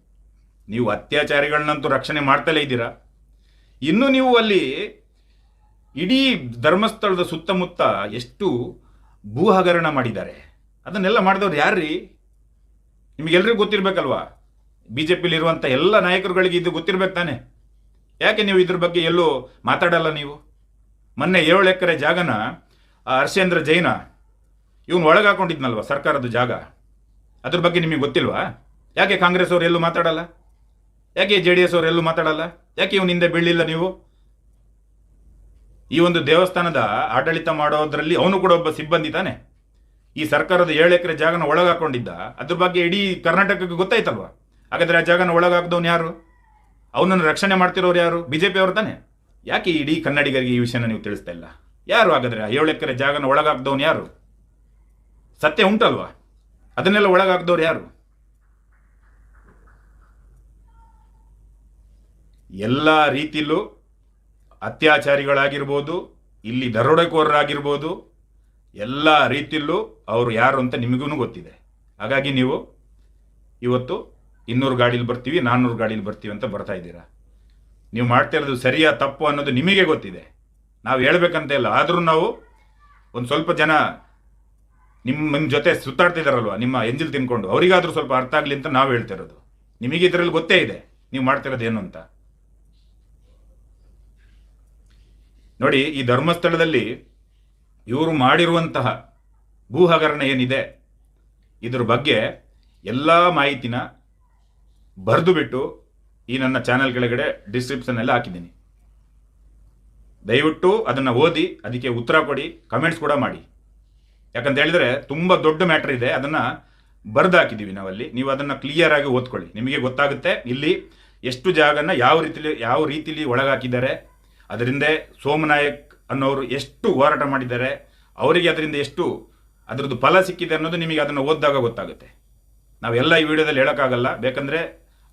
ನೀವು ಅತ್ಯಾಚಾರಿಗಳನ್ನಂತೂ ರಕ್ಷಣೆ ಮಾಡ್ತಲೇ ಇದ್ದೀರಾ? ಇನ್ನು ನೀವು ಅಲ್ಲಿ ಇಡೀ ಧರ್ಮಸ್ಥಳದ ಸುತ್ತಮುತ್ತ ಎಷ್ಟು ಭೂ ಹಗರಣ ಮಾಡಿದ್ದಾರೆ? ಅದನ್ನೆಲ್ಲ ಮಾಡಿದವ್ರು ಯಾರ್ರೀ? ನಿಮಗೆಲ್ರಿಗೂ ಗೊತ್ತಿರಬೇಕಲ್ವಾ? ಬಿ ಜೆ ಪಿಲಿರುವಂಥ ಎಲ್ಲ ನಾಯಕರುಗಳಿಗೆ ಇದು ಗೊತ್ತಿರಬೇಕು ತಾನೆ. ಯಾಕೆ ನೀವು ಇದ್ರ ಬಗ್ಗೆ ಎಲ್ಲೂ ಮಾತಾಡಲ್ಲ ನೀವು? ಮೊನ್ನೆ ಏಳು ಎಕರೆ ಜಾಗನ, ಆ ಹರ್ಷೇಂದ್ರ ಜೈನ ಇವನು ಒಳಗಾಕೊಂಡಿದ್ನಲ್ವ ಸರ್ಕಾರದ ಜಾಗ? ಅದ್ರ ಬಗ್ಗೆ ನಿಮಗೆ ಗೊತ್ತಿಲ್ವಾ? ಯಾಕೆ ಕಾಂಗ್ರೆಸ್ ಅವ್ರು ಎಲ್ಲೂ ಮಾತಾಡಲ್ಲ? ಯಾಕೆ ಜೆ ಡಿ ಎಸ್ ಅವ್ರು ಎಲ್ಲೂ ಮಾತಾಡಲ್ಲ? ಯಾಕೆ ಇವನ ಹಿಂದೆ ಬೀಳಿಲ್ಲ ನೀವು? ಈ ಒಂದು ದೇವಸ್ಥಾನದ ಆಡಳಿತ ಮಾಡೋದ್ರಲ್ಲಿ ಅವನು ಕೂಡ ಒಬ್ಬ ಸಿಬ್ಬಂದಿ ತಾನೆ. ಈ ಸರ್ಕಾರದ ಏಳು ಎಕರೆ ಜಾಗನ ಒಳಗಾಕೊಂಡಿದ್ದ. ಅದ್ರ ಬಗ್ಗೆ ಇಡೀ ಕರ್ನಾಟಕಕ್ಕೆ ಗೊತ್ತಾಯ್ತಲ್ವಾ? ಹಾಗಾದ್ರೆ ಆ ಜಾಗನ ಒಳಗಾಕ್ದವ್ನು ಯಾರು? ಅವನನ್ನು ರಕ್ಷಣೆ ಮಾಡ್ತಿರೋರು ಯಾರು? ಬಿಜೆಪಿ ಅವರು ತಾನೆ? ಯಾಕೆ ಇಡೀ ಕನ್ನಡಿಗರಿಗೆ ಈ ವಿಷಯನ ನೀವು ತಿಳಿಸ್ತಾ ಇಲ್ಲ? ಯಾರು ಹಾಗಾದ್ರೆ ಆ ಏಳು ಎಕರೆ ಜಾಗನ ಒಳಗಾಕ್ದವ್ನು ಯಾರು? ಸತ್ಯ ಉಂಟಲ್ವಾ? ಅದನ್ನೆಲ್ಲ ಒಳಗಾಕ್ದವ್ರು ಯಾರು? ಎಲ್ಲ ರೀತಿಲೂ ಅತ್ಯಾಚಾರಿಗಳಾಗಿರ್ಬೋದು, ಇಲ್ಲಿ ದರೋಡೆಕೋರರಾಗಿರ್ಬೋದು, ಎಲ್ಲ ರೀತಿಯಲ್ಲೂ ಅವರು ಯಾರು ಅಂತ ನಿಮಗೂ ಗೊತ್ತಿದೆ. ಹಾಗಾಗಿ ನೀವು ಇವತ್ತು ಇನ್ನೂರು ಗಾಡೀಲಿ ಬರ್ತೀವಿ, ನಾನ್ನೂರು ಗಾಡೀಲಿ ಬರ್ತೀವಿ ಅಂತ ಬರ್ತಾ ಇದ್ದೀರಾ? ನೀವು ಮಾಡ್ತಿರೋದು ಸರಿಯಾ, ತಪ್ಪು ಅನ್ನೋದು ನಿಮಗೆ ಗೊತ್ತಿದೆ. ನಾವು ಹೇಳ್ಬೇಕಂತ ಇಲ್ಲ. ಆದರೂ ನಾವು ಒಂದು ಸ್ವಲ್ಪ ಜನ ನಿಮ್ಮ ನಿಮ್ಮ ಜೊತೆ ಸುತ್ತಾಡ್ತಿದ್ದಾರಲ್ವ ನಿಮ್ಮ ಎಂಜಿಲ್ ತಿನ್ಕೊಂಡು, ಅವರಿಗಾದರೂ ಸ್ವಲ್ಪ ಅರ್ಥ ಆಗಲಿ ಅಂತ ನಾವು ಹೇಳ್ತಿರೋದು ನಿಮಗೆ ಇದರಲ್ಲಿ ಗೊತ್ತೇ ಇದೆ, ನೀವು ಮಾಡ್ತಿರೋದು ಏನು ಅಂತ. ನೋಡಿ, ಈ ಧರ್ಮಸ್ಥಳದಲ್ಲಿ ಇವರು ಮಾಡಿರುವಂತಹ ಭೂ ಹಗರಣ ಏನಿದೆ, ಇದ್ರ ಬಗ್ಗೆ ಎಲ್ಲ ಮಾಹಿತಿನ ಬರೆದು ಬಿಟ್ಟು ಈ ನನ್ನ ಚಾನೆಲ್ ಕೆಳಗಡೆ ಡಿಸ್ಕ್ರಿಪ್ಷನ್ ಎಲ್ಲ ಹಾಕಿದ್ದೀನಿ. ದಯವಿಟ್ಟು ಅದನ್ನು ಓದಿ, ಅದಕ್ಕೆ ಉತ್ತರ ಕೊಡಿ ಕಮೆಂಟ್ಸ್ ಕೂಡ ಮಾಡಿ. ಯಾಕಂತ ಹೇಳಿದರೆ ತುಂಬ ದೊಡ್ಡ ಮ್ಯಾಟ್ರ್ ಇದೆ, ಅದನ್ನು ಬರೆದು ಹಾಕಿದ್ದೀವಿ ನಾವಲ್ಲಿ. ನೀವು ಅದನ್ನು ಕ್ಲಿಯರ್ ಆಗಿ ಓದ್ಕೊಳ್ಳಿ. ನಿಮಗೆ ಗೊತ್ತಾಗುತ್ತೆ ಇಲ್ಲಿ ಎಷ್ಟು ಜಾಗನ ಯಾವ ರೀತಿಲಿ ಯಾವ ರೀತಿಲಿ ಒಳಗಾಕಿದ್ದಾರೆ ಅದರಿಂದ ಸೋಮನಾಯಕ್ ಅನ್ನೋರು ಎಷ್ಟು ಹೋರಾಟ ಮಾಡಿದ್ದಾರೆ, ಅವರಿಗೆ ಅದರಿಂದ ಎಷ್ಟು ಅದರದ್ದು ಫಲ ಸಿಕ್ಕಿದೆ ಅನ್ನೋದು ನಿಮಗೆ ಅದನ್ನು ಓದಿದಾಗ ಗೊತ್ತಾಗುತ್ತೆ. ನಾವೆಲ್ಲ ಈ ವಿಡಿಯೋದಲ್ಲಿ ಹೇಳೋಕ್ಕಾಗಲ್ಲ, ಬೇಕಂದರೆ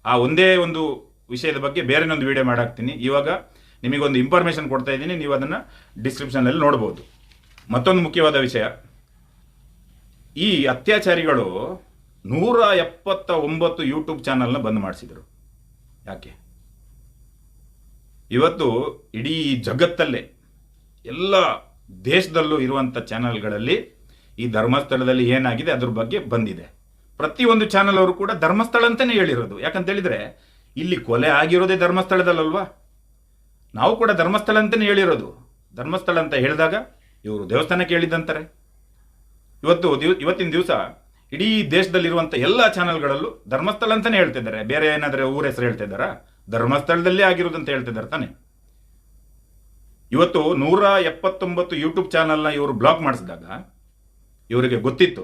ಆ ಒಂದೇ ಒಂದು ವಿಷಯದ ಬಗ್ಗೆ ಬೇರೆನೊಂದು ವಿಡಿಯೋ ಮಾಡಾಕ್ತೀನಿ. ಇವಾಗ ನಿಮಗೊಂದು ಇನ್ಫಾರ್ಮೇಷನ್ ಕೊಡ್ತಾ ಇದ್ದೀನಿ, ನೀವು ಅದನ್ನು ಡಿಸ್ಕ್ರಿಪ್ಷನಲ್ಲಿ ನೋಡ್ಬೋದು. ಮತ್ತೊಂದು ಮುಖ್ಯವಾದ ವಿಷಯ, ಈ ಅತ್ಯಾಚಾರಿಗಳು ನೂರ ಎಪ್ಪತ್ತ ಒಂಬತ್ತು ಯೂಟ್ಯೂಬ್ ಚಾನಲ್ನ ಬಂದ್ ಮಾಡಿಸಿದರು. ಯಾಕೆ? ಇವತ್ತು ಇಡೀ ಜಗತ್ತಲ್ಲೇ ಎಲ್ಲ ದೇಶದಲ್ಲೂ ಇರುವಂಥ ಚಾನಲ್ಗಳಲ್ಲಿ ಈ ಧರ್ಮಸ್ಥಳದಲ್ಲಿ ಏನಾಗಿದೆ ಅದ್ರ ಬಗ್ಗೆ ಬಂದಿದೆ. ಪ್ರತಿಯೊಂದು ಚಾನಲ್ ಅವರು ಕೂಡ ಧರ್ಮಸ್ಥಳ ಅಂತಲೇ ಹೇಳಿರೋದು. ಯಾಕಂತೇಳಿದರೆ ಇಲ್ಲಿ ಕೊಲೆ ಆಗಿರೋದೇ ಧರ್ಮಸ್ಥಳದಲ್ಲಲ್ವಾ? ನಾವು ಕೂಡ ಧರ್ಮಸ್ಥಳ ಅಂತಲೇ ಹೇಳಿರೋದು. ಧರ್ಮಸ್ಥಳ ಅಂತ ಹೇಳಿದಾಗ ಇವರು ದೇವಸ್ಥಾನಕ್ಕೆ ಹೇಳಿದ್ದಂತಾರೆ ಇವತ್ತು ಇವತ್ತಿನ ದಿವಸ ಇಡೀ ದೇಶದಲ್ಲಿರುವಂಥ ಎಲ್ಲ ಚಾನಲ್ಗಳಲ್ಲೂ ಧರ್ಮಸ್ಥಳ ಅಂತಲೇ ಹೇಳ್ತಿದ್ದಾರೆ. ಬೇರೆ ಏನಾದರೂ ಊರ ಹೆಸರು ಹೇಳ್ತಿದ್ದಾರಾ? ಧರ್ಮಸ್ಥಳದಲ್ಲೇ ಆಗಿರೋದಂತ ಹೇಳ್ತಿದ್ದಾರೆ ತಾನೆ. ಇವತ್ತು ನೂರ ಎಪ್ಪತ್ತೊಂಬತ್ತು ಯೂಟ್ಯೂಬ್ ಚಾನಲ್ನ ಇವರು ಬ್ಲಾಕ್ ಮಾಡಿಸಿದಾಗ ಇವರಿಗೆ ಗೊತ್ತಿತ್ತು.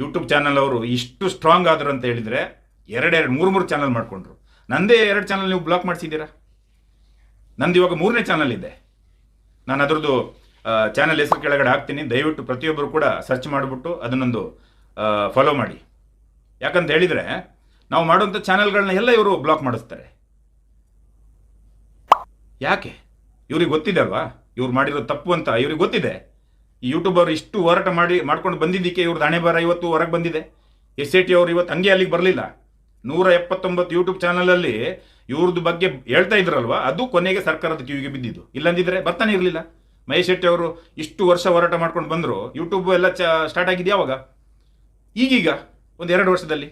ಯೂಟ್ಯೂಬ್ ಚಾನಲ್ ಅವರು ಇಷ್ಟು ಸ್ಟ್ರಾಂಗ್ ಆದರು ಅಂತ ಹೇಳಿದರೆ ಎರಡೆರಡು, ಮೂರು ಮೂರು ಚಾನಲ್ ಮಾಡಿಕೊಂಡ್ರು. ನಂದೇ ಎರಡು ಚಾನಲ್ ನೀವು ಬ್ಲಾಕ್ ಮಾಡಿಸಿದ್ದೀರಾ? ನಂದು ಇವಾಗ ಮೂರನೇ ಚಾನಲ್ ಇದೆ. ನಾನು ಅದರದ್ದು ಚಾನಲ್ ಹೆಸರು ಕೆಳಗಡೆ ಹಾಕ್ತೀನಿ. ದಯವಿಟ್ಟು ಪ್ರತಿಯೊಬ್ಬರು ಕೂಡ ಸರ್ಚ್ ಮಾಡಿಬಿಟ್ಟು ಅದನ್ನೊಂದು ಫಾಲೋ ಮಾಡಿ. ಯಾಕಂತ ಹೇಳಿದರೆ ನಾವು ಮಾಡುವಂಥ ಚಾನಲ್ಗಳನ್ನ ಎಲ್ಲ ಇವರು ಬ್ಲಾಕ್ ಮಾಡಿಸ್ತಾರೆ. ಯಾಕೆ? ಇವ್ರಿಗೆ ಗೊತ್ತಿದೆ ಅಲ್ವಾ? ಇವ್ರು ಮಾಡಿರೋ ತಪ್ಪು ಅಂತ ಇವ್ರಿಗೆ ಗೊತ್ತಿದೆ. ಈ ಯೂಟ್ಯೂಬರ್ ಇಷ್ಟು ಹೋರಾಟ ಮಾಡಿ, ಮಾಡ್ಕೊಂಡು ಬಂದಿದ್ದಕ್ಕೆ ಇವ್ರದ್ದು ಹಣೆ ಬರ ಇವತ್ತು ಹೊರಗೆ ಬಂದಿದೆ. ಎಸ್ ಐ ಟಿ ಅವರು ಇವತ್ತು ಹಂಗೆ ಅಲ್ಲಿಗೆ ಬರಲಿಲ್ಲ. ನೂರ ಎಪ್ಪತ್ತೊಂಬತ್ತು ಯೂಟ್ಯೂಬ್ ಚಾನಲಲ್ಲಿ ಇವ್ರದ್ದು ಬಗ್ಗೆ ಹೇಳ್ತಾ ಇದ್ರಲ್ವಾ? ಅದು ಕೊನೆಗೆ ಸರ್ಕಾರದ ಕಿವಿಗೆ ಬಿದ್ದಿದ್ದು. ಇಲ್ಲಂದಿದ್ರೆ ಬರ್ತಾನೆ ಇರಲಿಲ್ಲ. ಮಹೇಶ್ ಶೆಟ್ಟಿ ಅವರು ಇಷ್ಟು ವರ್ಷ ಹೋರಾಟ ಮಾಡ್ಕೊಂಡು ಬಂದರು. ಯೂಟ್ಯೂಬ್ ಎಲ್ಲ ಚ, ಸ್ಟಾರ್ಟ್ ಆಗಿದೆ ಯಾವಾಗ ಈಗೀಗ, ಒಂದು ಎರಡು ವರ್ಷದಲ್ಲಿ.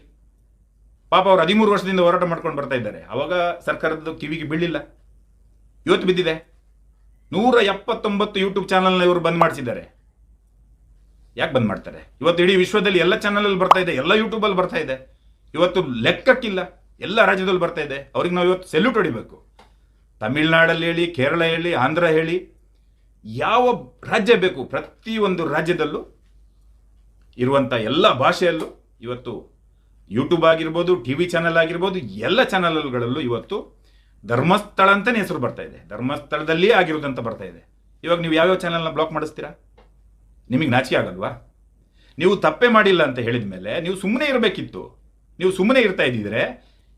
ಪಾಪ ಅವರು ಹದಿಮೂರು ವರ್ಷದಿಂದ ಹೋರಾಟ ಮಾಡ್ಕೊಂಡು ಬರ್ತಾ ಇದ್ದಾರೆ. ಅವಾಗ ಸರ್ಕಾರದ ಕಿವಿಗೆ ಬೀಳಿಲ್ಲ ಇವತ್ತು ಬಿದ್ದಿದೆ. ನೂರ ಎಪ್ಪತ್ತೊಂಬತ್ತು ಯೂಟ್ಯೂಬ್ ಚಾನಲ್ನ ಇವರು ಬಂದ್ ಮಾಡಿಸಿದ್ದಾರೆ. ಯಾಕೆ ಬಂದ್ ಮಾಡ್ತಾರೆ? ಇವತ್ತು ಇಡೀ ವಿಶ್ವದಲ್ಲಿ ಎಲ್ಲ ಚಾನಲಲ್ಲಿ ಬರ್ತಾ ಇದೆ, ಎಲ್ಲ ಯೂಟ್ಯೂಬಲ್ಲಿ ಬರ್ತಾ ಇದೆ. ಇವತ್ತು ಲೆಕ್ಕಕ್ಕಿಲ್ಲ, ಎಲ್ಲ ರಾಜ್ಯದಲ್ಲಿ ಬರ್ತಾ ಇದೆ. ಅವ್ರಿಗೆ ನಾವು ಇವತ್ತು ಸೆಲ್ಯೂಟ್ ಹೊಡಿಬೇಕು. ತಮಿಳ್ನಾಡಲ್ಲಿ ಹೇಳಿ, ಕೇರಳ ಹೇಳಿ, ಆಂಧ್ರ ಹೇಳಿ, ಯಾವ ರಾಜ್ಯ ಬೇಕು, ಪ್ರತಿಯೊಂದು ರಾಜ್ಯದಲ್ಲೂ ಇರುವಂಥ ಎಲ್ಲ ಭಾಷೆಯಲ್ಲೂ ಇವತ್ತು ಯೂಟ್ಯೂಬ್ ಆಗಿರ್ಬೋದು ಟಿ ವಿ ಚಾನಲ್ ಆಗಿರ್ಬೋದು, ಎಲ್ಲ ಚಾನಲ್ಗಳಲ್ಲೂ ಇವತ್ತು ಧರ್ಮಸ್ಥಳ ಅಂತಲೇ ಹೆಸರು ಬರ್ತಾ ಇದೆ. ಧರ್ಮಸ್ಥಳದಲ್ಲಿ ಆಗಿರೋದಂತ ಬರ್ತಾ ಇದೆ. ಇವಾಗ ನೀವು ಯಾವ್ಯಾವ ಚಾನಲ್ನ ಬ್ಲಾಕ್ ಮಾಡಿಸ್ತೀರಾ? ನಿಮಗೆ ನಾಚಿಕೆ ಆಗಲ್ವಾ? ನೀವು ತಪ್ಪೇ ಮಾಡಿಲ್ಲ ಅಂತ ಹೇಳಿದ ಮೇಲೆ ನೀವು ಸುಮ್ಮನೆ ಇರಬೇಕಿತ್ತು. ನೀವು ಸುಮ್ಮನೆ ಇರ್ತಾ ಇದ್ದಿದ್ರೆ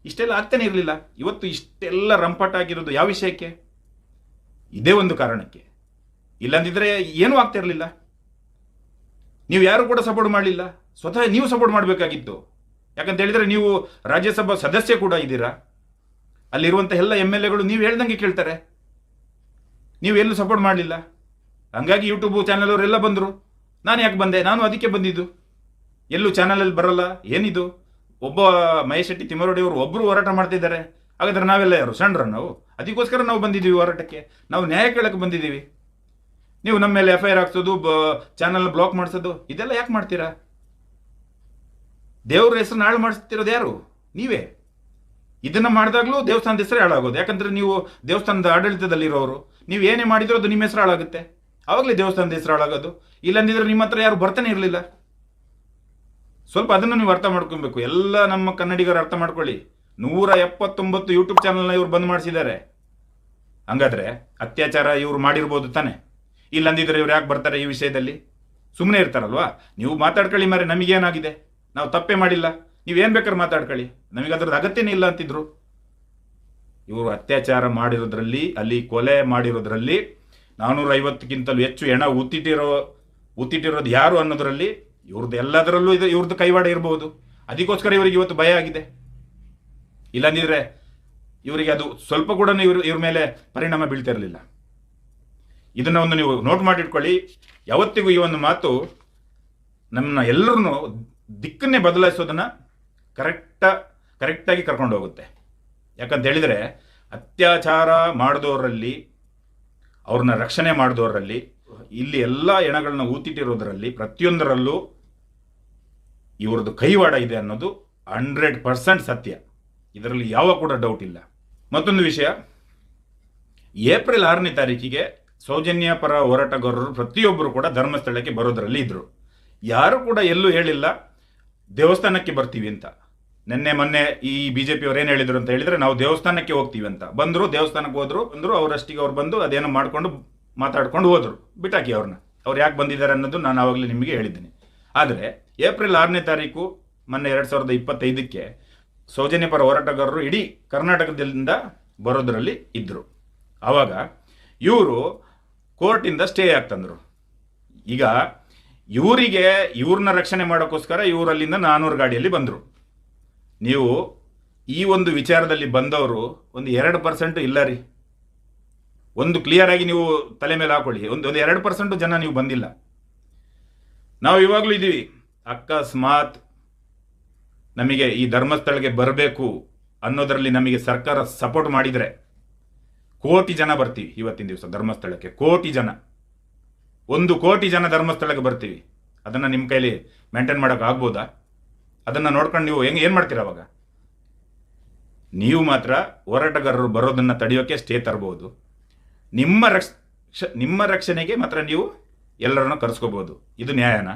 ಇಷ್ಟೆಲ್ಲ ಆಗ್ತಾನೆ ಇರಲಿಲ್ಲ. ಇವತ್ತು ಇಷ್ಟೆಲ್ಲ ರಂಪಾಟ ಆಗಿರೋದು ಯಾವ ವಿಷಯಕ್ಕೆ? ಇದೇ ಒಂದು ಕಾರಣಕ್ಕೆ. ಇಲ್ಲಂದಿದ್ರೆ ಏನೂ ಆಗ್ತಾ ಇರಲಿಲ್ಲ. ನೀವು ಯಾರು ಕೂಡ ಸಪೋರ್ಟ್ ಮಾಡಲಿಲ್ಲ. ಸ್ವತಃ ನೀವು ಸಪೋರ್ಟ್ ಮಾಡಬೇಕಾಗಿತ್ತು. ಯಾಕಂತ ಹೇಳಿದ್ರೆ ನೀವು ರಾಜ್ಯಸಭಾ ಸದಸ್ಯ ಕೂಡ ಇದ್ದೀರಾ? ಅಲ್ಲಿರುವಂಥ ಎಲ್ಲ ಎಂ ಎಲ್ ಎಗಳು ನೀವು ಹೇಳ್ದಂಗೆ ಕೇಳ್ತಾರೆ. ನೀವು ಎಲ್ಲೂ ಸಪೋರ್ಟ್ ಮಾಡಲಿಲ್ಲ. ಹಂಗಾಗಿ ಯೂಟ್ಯೂಬು ಚಾನಲ್ ಅವರೆಲ್ಲ ಬಂದರು. ನಾನು ಯಾಕೆ ಬಂದೆ? ನಾನು ಅದಕ್ಕೆ ಬಂದಿದ್ದು. ಎಲ್ಲೂ ಚಾನಲಲ್ಲಿ ಬರಲ್ಲ. ಏನಿದು? ಒಬ್ಬ ಮಹೇಶ್ ಶೆಟ್ಟಿ ತಿಮ್ಮರೋಡಿ ಅವರು ಒಬ್ಬರು ಹೋರಾಟ ಮಾಡ್ತಿದ್ದಾರೆ. ಹಾಗಾದ್ರೆ ನಾವೆಲ್ಲ ಯಾರು? ಸಣ್ಣರ ನಾವು? ಅದಕ್ಕೋಸ್ಕರ ನಾವು ಬಂದಿದ್ದೀವಿ ಹೋರಾಟಕ್ಕೆ. ನಾವು ನ್ಯಾಯ ಕೇಳಕ್ಕೆ ಬಂದಿದ್ದೀವಿ. ನೀವು ನಮ್ಮ ಮೇಲೆ ಎಫ್ ಐ ಆರ್ ಹಾಕ್ಸೋದು, ಬ ಚಾನಲ್ ಬ್ಲಾಕ್ ಮಾಡಿಸೋದು, ಇದೆಲ್ಲ ಯಾಕೆ ಮಾಡ್ತೀರಾ? ದೇವ್ರ ಹೆಸರು ನಾಳೆ ಮಾಡಿಸ್ತಿರೋದು ಯಾರು? ನೀವೇ. ಇದನ್ನ ಮಾಡಿದಾಗಲೂ ದೇವಸ್ಥಾನದ ಹೆಸರು ಹಾಳಾಗೋದು. ಯಾಕಂದ್ರೆ ನೀವು ದೇವಸ್ಥಾನದ ಆಡಳಿತದಲ್ಲಿರೋರು, ನೀವು ಏನೇ ಮಾಡಿದ್ರೂ ಅದು ನಿಮ್ಮ ಹೆಸರು ಹಾಳಾಗುತ್ತೆ. ಆವಾಗಲೇ ದೇವಸ್ಥಾನದ ಹೆಸರು ಹಾಳಾಗೋದು. ಇಲ್ಲಂದಿದ್ರೆ ನಿಮ್ಮ ಹತ್ರ ಯಾರು ಬರ್ತಾನೆ ಇರಲಿಲ್ಲ. ಸ್ವಲ್ಪ ಅದನ್ನು ನೀವು ಅರ್ಥ ಮಾಡ್ಕೊಬೇಕು. ಎಲ್ಲ ನಮ್ಮ ಕನ್ನಡಿಗರು ಅರ್ಥ ಮಾಡ್ಕೊಳ್ಳಿ. ನೂರ ಎಪ್ಪತ್ತೊಂಬತ್ತು ಯೂಟ್ಯೂಬ್ ಚಾನಲ್ನ ಇವ್ರು ಬಂದ್ ಮಾಡಿಸಿದ್ದಾರೆ. ಹಂಗಾದ್ರೆ ಅತ್ಯಾಚಾರ ಇವ್ರು ಮಾಡಿರ್ಬೋದು ತಾನೆ. ಇಲ್ಲಂದಿದ್ರೆ ಇವ್ರು ಯಾಕೆ ಬರ್ತಾರೆ ಈ ವಿಷಯದಲ್ಲಿ? ಸುಮ್ಮನೆ ಇರ್ತಾರಲ್ವಾ? ನೀವು ಮಾತಾಡ್ಕೊಳ್ಳಿ ಮಾರೆ ನಮಗೇನಾಗಿದೆ? ನಾವು ತಪ್ಪೇ ಮಾಡಿಲ್ಲ. ನೀವೇನು ಬೇಕಾದ್ರೆ ಮಾತಾಡ್ಕೊಳ್ಳಿ. ನಮಗೆ ಅದ್ರದ್ದು ಅಗತ್ಯನೇ ಇಲ್ಲ ಅಂತಿದ್ರು. ಇವರು ಅತ್ಯಾಚಾರ ಮಾಡಿರೋದ್ರಲ್ಲಿ, ಅಲ್ಲಿ ಕೊಲೆ ಮಾಡಿರೋದ್ರಲ್ಲಿ ನಾನ್ನೂರ ಐವತ್ತಕ್ಕಿಂತಲೂ ಹೆಚ್ಚು ಹೆಣ ಉತ್ತಿಟ್ಟಿರೋ ಉತ್ತಿಟ್ಟಿರೋದು ಯಾರು ಅನ್ನೋದ್ರಲ್ಲಿ ಇವ್ರದ್ದು ಎಲ್ಲದರಲ್ಲೂ ಇದು ಇವ್ರದ್ದು ಕೈವಾಡ ಇರಬಹುದು ಅದಕ್ಕೋಸ್ಕರ ಇವರಿಗೆ ಇವತ್ತು ಭಯ ಆಗಿದೆ. ಇಲ್ಲಂದಿದ್ರೆ ಇವರಿಗೆ ಅದು ಸ್ವಲ್ಪ ಕೂಡ ಇವ್ರ ಇವ್ರ ಮೇಲೆ ಪರಿಣಾಮ ಬೀಳ್ತಿರಲಿಲ್ಲ. ಇದನ್ನ ಒಂದು ನೀವು ನೋಟ್ ಮಾಡಿಟ್ಕೊಳ್ಳಿ. ಯಾವತ್ತಿಗೂ ಈ ಒಂದು ಮಾತು ನಮ್ಮನ್ನ ಎಲ್ಲರನ್ನು ದಿಕ್ಕನ್ನೇ ಬದಲಾಯಿಸೋದನ್ನ ಕರೆಕ್ಟ, ಕರೆಕ್ಟಾಗಿ ಕರ್ಕೊಂಡು ಹೋಗುತ್ತೆ. ಯಾಕಂತ ಹೇಳಿದರೆ, ಅತ್ಯಾಚಾರ ಮಾಡಿದವರಲ್ಲಿ ಅವ್ರನ್ನ ರಕ್ಷಣೆ ಮಾಡಿದವರಲ್ಲಿ ಇಲ್ಲಿ ಎಲ್ಲ ಎಣಗಳನ್ನ ಊತಿಟ್ಟಿರೋದರಲ್ಲಿ ಪ್ರತಿಯೊಂದರಲ್ಲೂ ಇವ್ರದ್ದು ಕೈವಾಡ ಇದೆ ಅನ್ನೋದು ಹಂಡ್ರೆಡ್ ಪರ್ಸೆಂಟ್ ಸತ್ಯ. ಇದರಲ್ಲಿ ಯಾವ ಕೂಡ ಡೌಟ್ ಇಲ್ಲ. ಮತ್ತೊಂದು ವಿಷಯ, ಏಪ್ರಿಲ್ ಆರನೇ ತಾರೀಕಿಗೆ ಸೌಜನ್ಯ ಪರ ಹೋರಾಟಗಾರರು ಪ್ರತಿಯೊಬ್ಬರು ಕೂಡ ಧರ್ಮಸ್ಥಳಕ್ಕೆ ಬರೋದರಲ್ಲಿ ಇದ್ದರು ಯಾರು ಕೂಡ ಎಲ್ಲೂ ಹೇಳಿಲ್ಲ, ದೇವಸ್ಥಾನಕ್ಕೆ ಬರ್ತೀವಿ ಅಂತ. ನಿನ್ನೆ, ಮೊನ್ನೆ ಈ ಬಿಜೆಪಿ ಪಿಯವ್ರು ಏನು ಹೇಳಿದ್ರು ಅಂತ ಹೇಳಿದ್ರೆ, ನಾವು ದೇವಸ್ಥಾನಕ್ಕೆ ಹೋಗ್ತೀವಿ ಅಂತ. ಬಂದರು, ದೇವಸ್ಥಾನಕ್ಕೆ ಹೋದ್ರು, ಬಂದರು, ಅವರಷ್ಟಿಗೆ ಅವ್ರು ಬಂದು ಅದೇನೋ ಮಾಡ್ಕೊಂಡು ಮಾತಾಡ್ಕೊಂಡು ಹೋದರು, ಬಿಟ್ಟಾಕಿ ಅವ್ರನ್ನ ಅವ್ರು ಯಾಕೆ ಬಂದಿದ್ದಾರೆ ಅನ್ನೋದು ನಾನು ಆವಾಗಲೇ ನಿಮಗೆ ಹೇಳಿದ್ದೀನಿ. ಆದರೆ, ಏಪ್ರಿಲ್ ಆರನೇ ತಾರೀಕು, ಮೊನ್ನೆ ಎರಡು ಸಾವಿರದ ಇಪ್ಪತ್ತೈದಕ್ಕೆ ಸೌಜನ್ಯ ಪರ ಹೋರಾಟಗಾರರು ಇಡೀ ಕರ್ನಾಟಕದಿಂದ ಬರೋದರಲ್ಲಿ ಇದ್ದರು ಆವಾಗ ಇವರು ಕೋರ್ಟಿಂದ ಸ್ಟೇ ಆಗ್ತಂದರು ಈಗ ಇವರಿಗೆ ಇವ್ರನ್ನ ರಕ್ಷಣೆ ಮಾಡೋಕ್ಕೋಸ್ಕರ ಇವರಲ್ಲಿಂದ ನಾನ್ನೂರು ಗಾಡಿಯಲ್ಲಿ ಬಂದರು. ನೀವು ಈ ಒಂದು ವಿಚಾರದಲ್ಲಿ ಬಂದವರು ಒಂದು ಎರಡು ಪರ್ಸೆಂಟ್ ಇಲ್ಲ ರೀ. ಒಂದು ಕ್ಲಿಯರ್ ಆಗಿ ನೀವು ತಲೆ ಮೇಲೆ ಹಾಕೊಳ್ಳಿ. ಒಂದು ಒಂದು ಎರಡು ಪರ್ಸೆಂಟು ಜನ ನೀವು ಬಂದಿಲ್ಲ. ನಾವು ಇವಾಗಲೂ ಇದ್ದೀವಿ. ಅಕಸ್ಮಾತ್ ನಮಗೆ ಈ ಧರ್ಮಸ್ಥಳಕ್ಕೆ ಬರಬೇಕು ಅನ್ನೋದರಲ್ಲಿ ನಮಗೆ ಸರ್ಕಾರ ಸಪೋರ್ಟ್ ಮಾಡಿದರೆ ಕೋಟಿ ಜನ ಬರ್ತೀವಿ ಇವತ್ತಿನ ದಿವಸ ಧರ್ಮಸ್ಥಳಕ್ಕೆ. ಕೋಟಿ ಜನ. ಒಂದು ಕೋಟಿ ಜನ ಧರ್ಮಸ್ಥಳಕ್ಕೆ ಬರ್ತೀವಿ. ಅದನ್ನು ನಿಮ್ಮ ಕೈಲಿ ಮೇಂಟೈನ್ ಮಾಡೋಕ್ಕಾಗ್ಬೋದಾ ಅದನ್ನು ನೋಡ್ಕೊಂಡು ನೀವು ಹೆಂಗೆ ಏನು ಮಾಡ್ತೀರ ಅವಾಗ? ನೀವು ಮಾತ್ರ ಹೋರಾಟಗಾರರು ಬರೋದನ್ನು ತಡೆಯೋಕೆ ಸ್ಟೇ ತರಬಹುದು ನಿಮ್ಮ ರಕ್ಷ, ನಿಮ್ಮ ರಕ್ಷಣೆಗೆ ಮಾತ್ರ ನೀವು ಎಲ್ಲರನ್ನು ಕರೆಸ್ಕೋಬೋದು. ಇದು ನ್ಯಾಯನಾ?